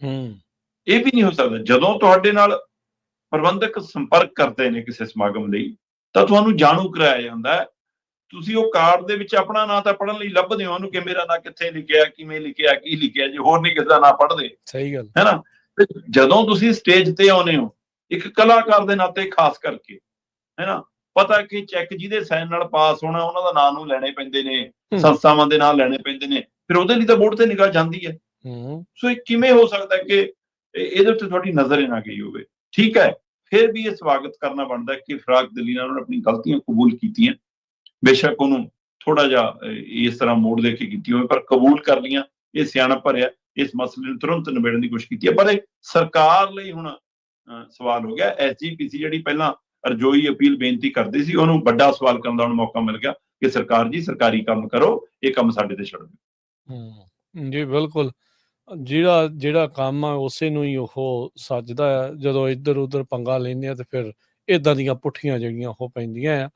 ਹੂੰ। ਇਹ ਵੀ ਨਹੀਂ ਹੋ ਸਕਦਾ। ਜਦੋਂ ਤੁਹਾਡੇ ਨਾਲ ਪ੍ਰਬੰਧਕ ਸੰਪਰਕ ਕਰਦੇ ਨੇ ਕਿਸੇ ਸਮਾਗਮ ਲਈ ਤਾਂ ਤੁਹਾਨੂੰ ਜਾਣੂ ਕਰਾਇਆ ਜਾਂਦਾ ਹੈ। ਤੁਸੀਂ ਉਹ ਕਾਰਡ ਦੇ ਵਿੱਚ ਆਪਣਾ ਨਾਂ ਤਾਂ ਪੜਨ ਲਈ ਲੱਭਦੇ ਹੋ। ਉਹਨੂੰ ਕਿ ਮੇਰਾ ਨਾਂ ਕਿੱਥੇ ਲਿਖਿਆ ਕਿਵੇਂ ਲਿਖਿਆ ਕੀ ਲਿਖਿਆ ਜੇ ਹੋਰ ਨਹੀਂ ਕਿਸੇ ਦਾ ਨਾਂ ਪੜਦੇ ਸਹੀ ਗੱਲ। ਹੈਨਾ? ਤੇ ਜਦੋਂ ਤੁਸੀਂ ਸਟੇਜ ਤੇ ਆਉਨੇ ਹੋ ਇੱਕ ਕਲਾਕਾਰ ਦੇ ਨਾਤੇ ਖਾਸ ਕਰਕੇ ਹੈਨਾ ਪਤਾ ਕਿ ਚੈੱਕ ਜਿਹਦੇ ਸਾਈਨ ਨਾਲ ਪਾਸ ਹੋਣਾ ਉਹਨਾਂ ਦਾ ਨਾਂ ਨੂੰ ਲੈਣੇ ਪੈਂਦੇ ਨੇ। ਸੰਸਥਾਵਾਂ ਦੇ ਨਾਂ ਲੈਣੇ ਪੈਂਦੇ ਨੇ ਫਿਰ ਉਹਦੇ ਲਈ ਤਾਂ ਬੋਰਡ ਤੇ ਨਿਗਾਹ ਜਾਂਦੀ ਹੈ। ਸੋ ਇਹ ਕਿਵੇਂ ਹੋ ਸਕਦਾ ਕਿ ਇਹ- ਇਹਦੇ ਉੱਤੇ ਤੁਹਾਡੀ ਨਜ਼ਰ ਹੀ ਨਾ ਗਈ ਹੋਵੇ? ਠੀਕ ਹੈ ਫਿਰ ਵੀ ਇਹ ਸਵਾਗਤ ਕਰਨਾ ਬਣਦਾ ਕਿ ਫਰਾਕ ਦਲੀ ਨਾਲ ਉਹਨੇ ਆਪਣੀ ਗਲਤੀਆਂ ਕਬੂਲ ਕੀਤੀਆਂ। ਬੇਸ਼ੱਕ ਉਹਨੂੰ ਥੋੜਾ ਜਿਹਾ ਇਸ ਤਰ੍ਹਾਂ ਮੋੜ ਦੇ ਕੇ ਕੀਤੀ ਹੋਵੇ ਪਰ ਕਬੂਲ ਕਰ ਲੀਆਂ ਇਹ ਸਿਆਣਾ ਭਰਿਆ। ਇਸ ਮਸਲੇ ਨੂੰ ਤੁਰੰਤ ਨਿਬੇੜਨ ਦੀ ਕੋਸ਼ਿਸ਼ ਕੀਤੀ ਹੈ, ਪਰ ਇਹ ਸਰਕਾਰ ਲਈ ਹੁਣ ਸਵਾਲ ਹੋ ਗਿਆ। ਐਸਜੀਪੀਸੀ ਜਿਹੜੀ ਪਹਿਲਾਂ ਅਰਜੋਈ ਅਪੀਲ ਬੇਨਤੀ ਕਰਦੀ ਸੀ, ਉਹਨੂੰ ਵੱਡਾ ਸਵਾਲ ਕਰਨ ਦਾ ਹੁਣ ਮੌਕਾ ਮਿਲ ਗਿਆ ਕਿ ਸਰਕਾਰ ਜੀ, ਸਰਕਾਰੀ ਕੰਮ ਕਰੋ, ਇਹ ਕੰਮ ਸਾਡੇ ਤੇ ਛੱਡ। ਦਿਓ ਹੂੰ, ਜੀ ਬਿਲਕੁਲ। ਜਿਹੜਾ ਜਿਹੜਾ ਕੰਮ ਆ, ਉਸੇ ਨੂੰ ਹੀ ਉਹ ਸੱਜਦਾ ਆ। ਜਦੋਂ ਇੱਧਰ ਉੱਧਰ ਪੰਗਾ ਲੈਂਦੇ ਆ ਤੇ ਫਿਰ ਇਦਾਂ ਦੀਆਂ ਪੁੱਠੀਆਂ ਜਿਹੜੀਆਂ ਉਹ ਪੈਂਦੀਆਂ ਆ।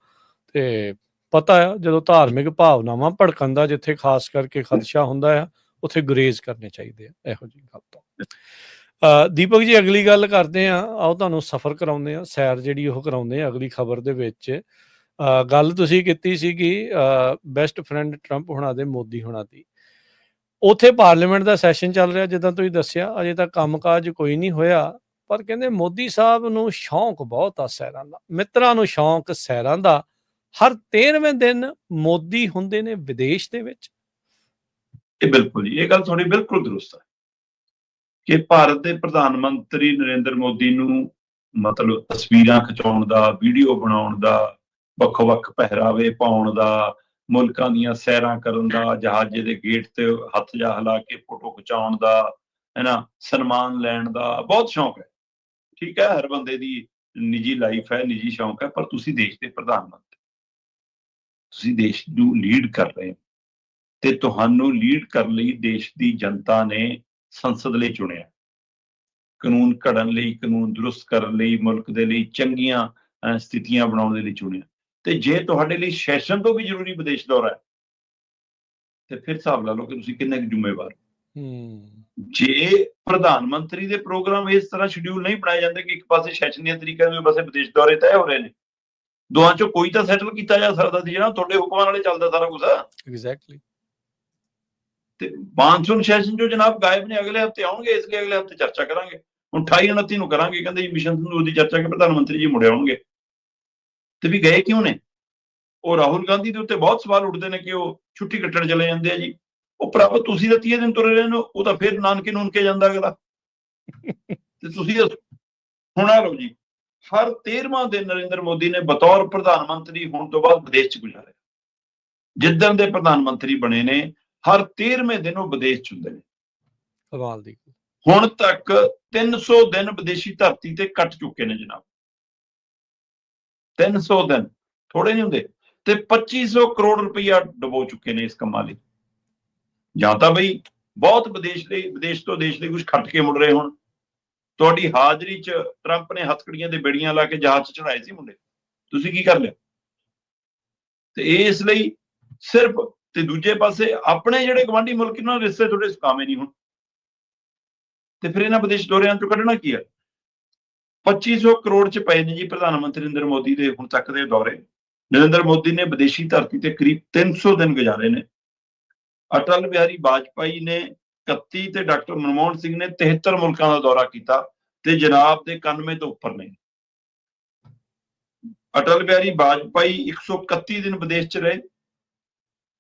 ਤੇ ਪਤਾ ਆ, ਜਦੋਂ ਧਾਰਮਿਕ ਭਾਵਨਾਵਾਂ ਭੜਕਣ ਦਾ ਜਿੱਥੇ ਖਾਸ ਕਰਕੇ ਖਦਸ਼ਾ ਹੁੰਦਾ ਆ ਉੱਥੇ ਗੁਰੇਜ਼ ਕਰਨੇ ਚਾਹੀਦੇ ਆ, ਇਹੋ ਜਿਹੀ ਗੱਲ ਤੋਂ। ਦੀਪਕ ਜੀ, ਅਗਲੀ ਗੱਲ ਕਰਦੇ ਆ ਆਓ ਤੁਹਾਨੂੰ ਸਫ਼ਰ ਕਰਾਉਂਦੇ ਆ ਸੈਰ ਜਿਹੜੀ ਉਹ ਕਰਾਉਂਦੇ ਆ ਅਗਲੀ ਖਬਰ ਦੇ ਵਿੱਚ। ਗੱਲ ਤੁਸੀਂ ਕੀਤੀ ਸੀਗੀ ਬੈਸਟ ਫਰੈਂਡ ਟਰੰਪ ਹੋਣਾ ਦੇ ਮੋਦੀ ਹੋਣਾ ਦੀ। ਉਥੇ ਪਾਰਲੀਮੈਂਟ ਦਾ ਸੈਸ਼ਨ ਚੱਲ ਰਿਹਾ, ਜਿੱਦਾਂ ਤੁਸੀਂ ਦੱਸਿਆ, ਅਜੇ ਤੱਕ ਕੰਮਕਾਜ ਕੋਈ ਨਹੀਂ ਹੋਇਆ, ਪਰ ਕਹਿੰਦੇ ਮੋਦੀ ਸਾਹਿਬ ਨੂੰ ਸ਼ੌਂਕ ਬਹੁਤ ਆ ਸੈਰਾਂ ਦਾ। ਮਿੱਤਰਾਂ ਨੂੰ ਸ਼ੌਂਕ ਸੈਰਾਂ ਦਾ। ਹਰ 13ਵੇਂ ਦਿਨ ਮੋਦੀ ਹੁੰਦੇ ਨੇ ਵਿਦੇਸ਼ ਦੇ ਵਿੱਚ। ਇਹ ਬਿਲਕੁਲ ਜੀ, ਇਹ ਗੱਲ ਤੁਹਾਡੀ ਬਿਲਕੁਲ ਦਰੁਸਤ ਹੈ ਕਿ ਭਾਰਤ ਦੇ ਪ੍ਰਧਾਨ ਮੰਤਰੀ ਨਰਿੰਦਰ ਮੋਦੀ ਨੂੰ ਮਤਲਬ ਤਸਵੀਰਾਂ ਖਿਚਾਉਣ ਦਾ, ਵੀਡੀਓ ਬਣਾਉਣ ਦਾ, ਵੱਖ-ਵੱਖ ਪਹਿਰਾਵੇ ਪਾਉਣ ਦਾ, ਮੁਲਕਾਂ ਦੀਆਂ ਸੈਰਾਂ ਕਰਨ ਦਾ, ਜਹਾਜ਼ੇ ਦੇ ਗੇਟ ਤੇ ਹੱਥ ਜਾ ਹਿਲਾ ਕੇ ਫੋਟੋ ਖਿਚਾਉਣ ਦਾ, ਹੈਨਾ, ਸਨਮਾਨ ਲੈਣ ਦਾ, ਬਹੁਤ ਸ਼ੌਂਕ ਹੈ। ਠੀਕ ਹੈ, ਹਰ ਬੰਦੇ ਦੀ ਨਿੱਜੀ ਲਾਈਫ ਹੈ, ਨਿੱਜੀ ਸ਼ੌਂਕ ਹੈ, ਪਰ ਤੁਸੀਂ ਦੇਸ਼ ਦੇ ਪ੍ਰਧਾਨ ਮੰਤਰੀ, ਤੁਸੀਂ ਦੇਸ਼ ਨੂੰ ਲੀਡ ਕਰ ਰਹੇ ਹੋ। ਤੇ ਤੁਹਾਨੂੰ ਲੀਡ ਕਰਨ ਲਈ ਦੇਸ਼ ਦੀ ਜਨਤਾ ਨੇ ਸੰਸਦ ਲਈ ਚੁਣਿਆ। ਕਾਨੂੰਨ ਘੜਨ ਲਈ ਕਾਨੂੰਨ ਦਰੁਸਤ ਕਰਨ ਲਈ ਮੁਲਕ ਦੇ ਲਈ ਚੰਗੀਆਂ ਸਥਿਤੀਆਂ ਬਣਾਉਣ ਦੇ ਲਈ ਚੁਣਿਆ। ਤੇ ਜੇ ਤੁਹਾਡੇ ਲਈ ਸੈਸ਼ਨ ਤੋਂ ਵੀ ਜ਼ਰੂਰੀ ਵਿਦੇਸ਼ ਦੌਰਾ ਹੈ ਤੇ ਫਿਰ ਹਿਸਾਬ ਲਾ ਲਓ ਕਿ ਤੁਸੀਂ ਕਿੰਨੇ ਕੁ ਜ਼ਿੰਮੇਵਾਰ ਜੇ ਪ੍ਰਧਾਨ ਮੰਤਰੀ ਦੇ ਪ੍ਰੋਗਰਾਮ ਇਸ ਤਰ੍ਹਾਂ ਸ਼ਡਿਊਲ ਨਹੀਂ ਬਣਾਏ ਜਾਂਦੇ ਕਿ ਇੱਕ ਪਾਸੇ ਸੈਸ਼ਨ ਦੀਆਂ ਤਰੀਕਾਂ ਦੂਜੇ ਪਾਸੇ ਵਿਦੇਸ਼ ਦੌਰੇ ਤੈਅ ਹੋ ਰਹੇ ਨੇ ਦੋਹਾਂ ਚੋਂ ਕੋਈ ਤਾਂ ਸੈਟਲ ਕੀਤਾ ਜਾ ਸਕਦਾ ਸੀ ਜਿਹੜਾ ਤੁਹਾਡੇ ਹੁਕਮਾਂ ਨਾਲੇ ਚੱਲਦਾ ਸਾਰਾ ਕੁਝ ਐਗਜ਼ੈਕਟਲੀ ਤੇ ਮਾਨਸੂਨ ਸੈਸ਼ਨ ਜੋ ਜਨਾਬ ਗਾਇਬ ਨੇ ਅਗਲੇ ਹਫ਼ਤੇ ਆਉਣਗੇ, ਇਸ ਲਈ ਅਗਲੇ ਹਫ਼ਤੇ ਚਰਚਾ ਕਰਾਂਗੇ। ਹੁਣ 28 29 ਨੂੰ ਕਰਾਂਗੇ, ਕਹਿੰਦੇ ਜੀ ਮਿਸ਼ਨ ਸੰਧੂ ਦੀ ਚਰਚਾ ਕਿ ਪ੍ਰਧਾਨ ਮੰਤਰੀ ਜੀ ਮੁੜੇ ਆਉਣਗੇ। ਤੇ ਵੀ ਗਏ ਕਿਉਂ ਨੇ? ਉਹ ਰਾਹੁਲ ਗਾਂਧੀ ਦੇ ਉੱਤੇ ਬਹੁਤ ਸਵਾਲ ਉੱਠਦੇ ਨੇ ਕਿ ਉਹ ਛੁੱਟੀ ਕੱਟਣ ਚਲੇ ਜਾਂਦੇ ਆ ਜੀ। ਉਹ ਭਰਾਵਾ ਤੁਸੀਂ ਤਾਂ 30 ਦਿਨ ਤੁਰੇ ਰਹੇ ਨੇ, ਉਹ ਤਾਂ ਫਿਰ ਨਾਨਕੇ ਨੂਨਕੇ ਜਾਂਦਾ ਅਗਲਾ। ਤੇ ਤੁਸੀਂ ਦੱਸੋ। ਹੁਣ ਆ ਲਓ ਜੀ, ਹਰ 13ਵਾਂ ਦਿਨ ਨਰਿੰਦਰ ਮੋਦੀ ਨੇ ਬਤੌਰ ਪ੍ਰਧਾਨ ਮੰਤਰੀ ਹੋਣ ਤੋਂ ਬਾਅਦ ਵਿਦੇਸ਼ ਚ ਗੁਜ਼ਾਰਿਆ। ਜਿੱਦਣ ਦੇ ਪ੍ਰਧਾਨ ਮੰਤਰੀ ਬਣੇ ਨੇ ਹਰ 13ਵੇਂ ਦਿਨ ਉਹ ਵਿਦੇਸ਼ ਚ ਹੁੰਦੇ ਨੇ। ਕਮਾਲ ਦੀ ਹੁਣ ਤੱਕ 300 ਦਿਨ ਵਿਦੇਸ਼ੀ ਧਰਤੀ ਤੇ ਕੱਟ ਚੁੱਕੇ ਨੇ ਜਨਾਬ। 300 ਦਿਨ ਥੋੜੇ ਨਹੀਂ ਹੁੰਦੇ। ਤੇ 2500 ਕਰੋੜ ਰੁਪਈਆ ਡੁਬੋ ਚੁੱਕੇ ਨੇ ਇਸ ਕੰਮਾਂ ਲਈ। ਜਾਂ ਤਾਂ ਬਈ ਬਹੁਤ ਵਿਦੇਸ਼ ਲਈ ਵਿਦੇਸ਼ ਤੋਂ ਦੇਸ਼ ਲਈ ਕੁਝ ਖੱਟ ਕੇ ਮੁੜ ਰਹੇ ਹੁਣ। ਤੁਹਾਡੀ ਹਾਜ਼ਰੀ 'ਚ ਟਰੰਪ ਨੇ ਹੱਥਕੜੀਆਂ ਦੇ ਬੇੜੀਆਂ ਲਾ ਕੇ ਜਹਾਜ਼ 'ਚ ਚੜਾਏ ਸੀ ਮੁੰਡੇ। ਤੁਸੀਂ ਕੀ ਕਰ ਲਿਆ? ਤੇ ਇਸ ਲਈ ਸਿਰਫ ਤੇ ਦੂਜੇ ਪਾਸੇ ਆਪਣੇ ਜਿਹੜੇ ਗਵਾਂਢੀ ਮੁਲਕ ਨਾਲ ਰਿਸ਼ਤੇ ਥੋੜੇ ਸੁਕਾਵੇਂ ਨਹੀਂ ਹੁਣ। ਤੇ ਫਿਰ ਇਹਨਾਂ ਵਿਦੇਸ਼ ਦੌਰਿਆਂ ਚੋਂ ਕੱਢਣਾ ਕੀ ਹੈ? 2500 ਕਰੋੜ ਚ ਪਏ ਨੇ ਜੀ ਪ੍ਰਧਾਨ ਮੰਤਰੀ ਨਰਿੰਦਰ ਮੋਦੀ ਦੇ ਹੁਣ ਤੱਕ ਦੇ ਦੌਰੇ। ਨਰਿੰਦਰ ਮੋਦੀ ਨੇ ਵਿਦੇਸ਼ੀ ਧਰਤੀ ਤੇ ਕਰੀਬ 300 ਦਿਨ ਗੁਜ਼ਾਰੇ ਨੇ। ਅਟਲ ਬਿਹਾਰੀ ਵਾਜਪਾਈ ਨੇ 31 ਤੇ ਡਾਕਟਰ ਮਨਮੋਹਨ ਸਿੰਘ ਨੇ 73 ਮੁਲਕਾਂ ਦਾ ਦੌਰਾ ਕੀਤਾ ਤੇ ਜਨਾਬ ਦੇ 91 ਤੋਂ ਉੱਪਰ ਨੇ। ਅਟਲ ਬਿਹਾਰੀ ਵਾਜਪਾਈ 131 ਦਿਨ ਵਿਦੇਸ਼ ਚ ਰਹੇ।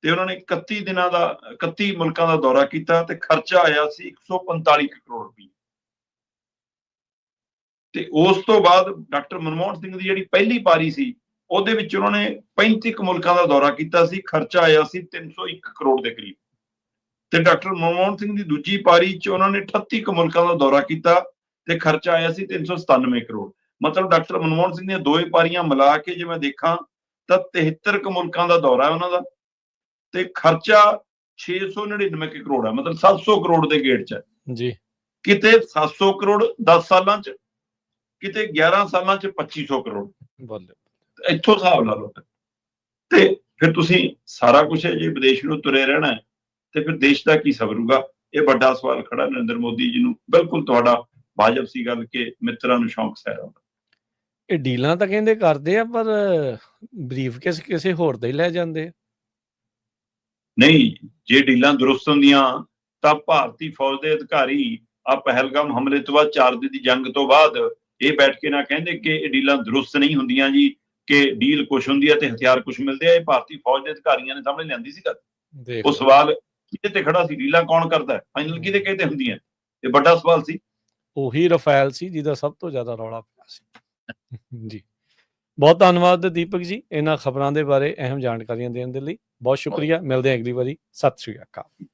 ਤੇ ਉਹਨਾਂ ਨੇ 31 ਦਿਨਾਂ ਦਾ 31 ਮੁਲਕਾਂ ਦਾ ਦੌਰਾ ਕੀਤਾ ਤੇ ਖਰਚਾ ਆਇਆ ਸੀ 145 ਕਰੋੜ ਰੁਪਏ ਤੇ ਉਸ ਤੋਂ ਬਾਅਦ ਡਾਕਟਰ ਮਨਮੋਹਨ ਸਿੰਘ ਦੀ ਜਿਹੜੀ ਪਹਿਲੀ ਪਾਰੀ ਸੀ, ਉਹਦੇ ਵਿੱਚ ਉਹਨਾਂ ਨੇ 35 ਕੁ ਮੁਲਕਾਂ ਦਾ ਦੌਰਾ ਕੀਤਾ ਸੀ, ਖਰਚਾ ਆਇਆ ਸੀ 301 ਕਰੋੜ ਦੇ ਕਰੀਬ। ਤੇ ਡਾਕਟਰ ਮਨਮੋਹਨ ਸਿੰਘ ਦੀ ਦੂਜੀ ਪਾਰੀ 'ਚ ਉਹਨਾਂ ਨੇ 38 ਕੁ ਮੁਲਕਾਂ ਦਾ ਦੌਰਾ ਕੀਤਾ ਤੇ ਖਰਚਾ ਆਇਆ ਸੀ 397 ਕਰੋੜ। ਮਤਲਬ ਡਾਕਟਰ ਮਨਮੋਹਨ ਸਿੰਘ ਦੀਆਂ ਦੋਵੇਂ ਪਾਰੀਆਂ ਮਿਲਾ ਕੇ ਜੇ ਮੈਂ ਦੇਖਾਂ ਤਾਂ 73 ਕੁ ਮੁਲਕਾਂ ਦਾ ਦੌਰਾ ਹੈ ਉਹਨਾਂ ਦਾ। ਤੇ ਖਰਚਾ 699 ਕੁ ਕਰੋੜ ਹੈ ਮਤਲਬ 700 ਕਰੋੜ ਦੇ ਗੇੜ 'ਚ ਹੈ ਜੀ। ਕਿਤੇ 700 ਕਰੋੜ 10 ਸਾਲਾਂ 'ਚ ਕਿਤੇ 11 ਸਾਲਾਂ 'ਚ 2500 ਕਰੋੜ। ਬੱਲੇ। ਇੱਥੋਂ ਹਿਸਾਬ ਲਾ ਲਓ। ਤੇ ਫਿਰ ਤੁਸੀਂ ਸਾਰਾ ਕੁਝ ਜੇ ਵਿਦੇਸ਼ ਨੂੰ ਤੁਰੇ ਰਹਿਣਾ ਹੈ, ਤੇ ਫਿਰ ਦੇਸ਼ ਦਾ ਕੀ ਸਬਰੂਗਾ ਇਹ ਵੱਡਾ ਸਵਾਲ ਖੜਾ ਨਰਿੰਦਰ ਮੋਦੀ ਜੀ ਨੂੰ। ਬਿਲਕੁਲ ਤੁਹਾਡਾ ਵਾਜਬ ਸੀ ਗੱਲ ਕਿ ਮਿੱਤਰਾਂ ਨੂੰ ਸ਼ੌਂਕ ਸਹਿਰਾ ਇਹ ਡੀਲਾਂ ਤਾਂ ਕਹਿੰਦੇ ਕਰਦੇ ਆ ਪਰ ਬਰੀਫ ਕਿਸ ਕਿਸੇ ਹੋਰ ਦਾ ਹੀ ਲੈ ਜਾਂਦੇ ਆ। ਨਹੀਂ ਜੇ ਡੀਲਾਂ ਦਰੁਸਤ ਹੁੰਦੀਆਂ ਤਾਂ ਭਾਰਤੀ ਫੌਜ ਦੇ ਅਧਿਕਾਰੀ ਆ ਪਹਿਲਗਾਮ ਹਮਲੇ ਤੋਂ ਬਾਅਦ ਚਾਰ ਦਿਨ ਦੀ ਜੰਗ ਤੋਂ ਬਾਅਦ ਇਹ ਬੈਠ ਕੇ ਨਾ ਕਹਿੰਦੇ ਕਿ ਇਹ ਡੀਲਾਂ ਦਰੁਸਤ ਨਹੀਂ ਹੁੰਦੀਆਂ ਜੀ ਕਿ ਡੀਲ ਕੁਛ ਹੁੰਦੀ ਹੈ ਤੇ ਹਥਿਆਰ ਕੁਛ ਮਿਲਦੇ ਆ ਇਹ ਭਾਰਤੀ ਫੌਜ ਦੇ ਅਧਿਕਾਰੀਆਂ ਨੇ ਸਾਹਮਣੇ ਲਿਆਂਦੀ ਸੀ ਗੱਲ। ਉਹ ਸਵਾਲ ਕਿਹਦੇ ਤੇ ਖੜਾ ਸੀ ਡੀਲਾਂ ਕੌਣ ਕਰਦਾ ਹੈ ਫਾਈਨਲ ਕਿਹਦੇ ਕਿਹਦੇ ਹੁੰਦੀਆਂ? ਇਹ ਵੱਡਾ ਸਵਾਲ ਸੀ। ਉਹੀ ਰਫੈਲ ਸੀ ਜਿਹਦਾ ਸਭ ਤੋਂ ਜ਼ਿਆਦਾ ਰੌਲਾ ਪਿਆ ਸੀ। ਜੀ। ਬਹੁਤ ਧੰਨਵਾਦ ਦੀਪਕ ਜੀ ਇਹਨਾਂ ਖਬਰਾਂ ਦੇ ਬਾਰੇ ਅਹਿਮ ਜਾਣਕਾਰੀਆਂ ਦੇਣ ਦੇ ਲਈ। ਬਹੁਤ ਸ਼ੁਕਰੀਆ ਮਿਲਦੇ ਹਾਂ ਅਗਲੀ ਵਾਰੀ। ਸਤਿ ਸ਼੍ਰੀ ਅਕਾਲ।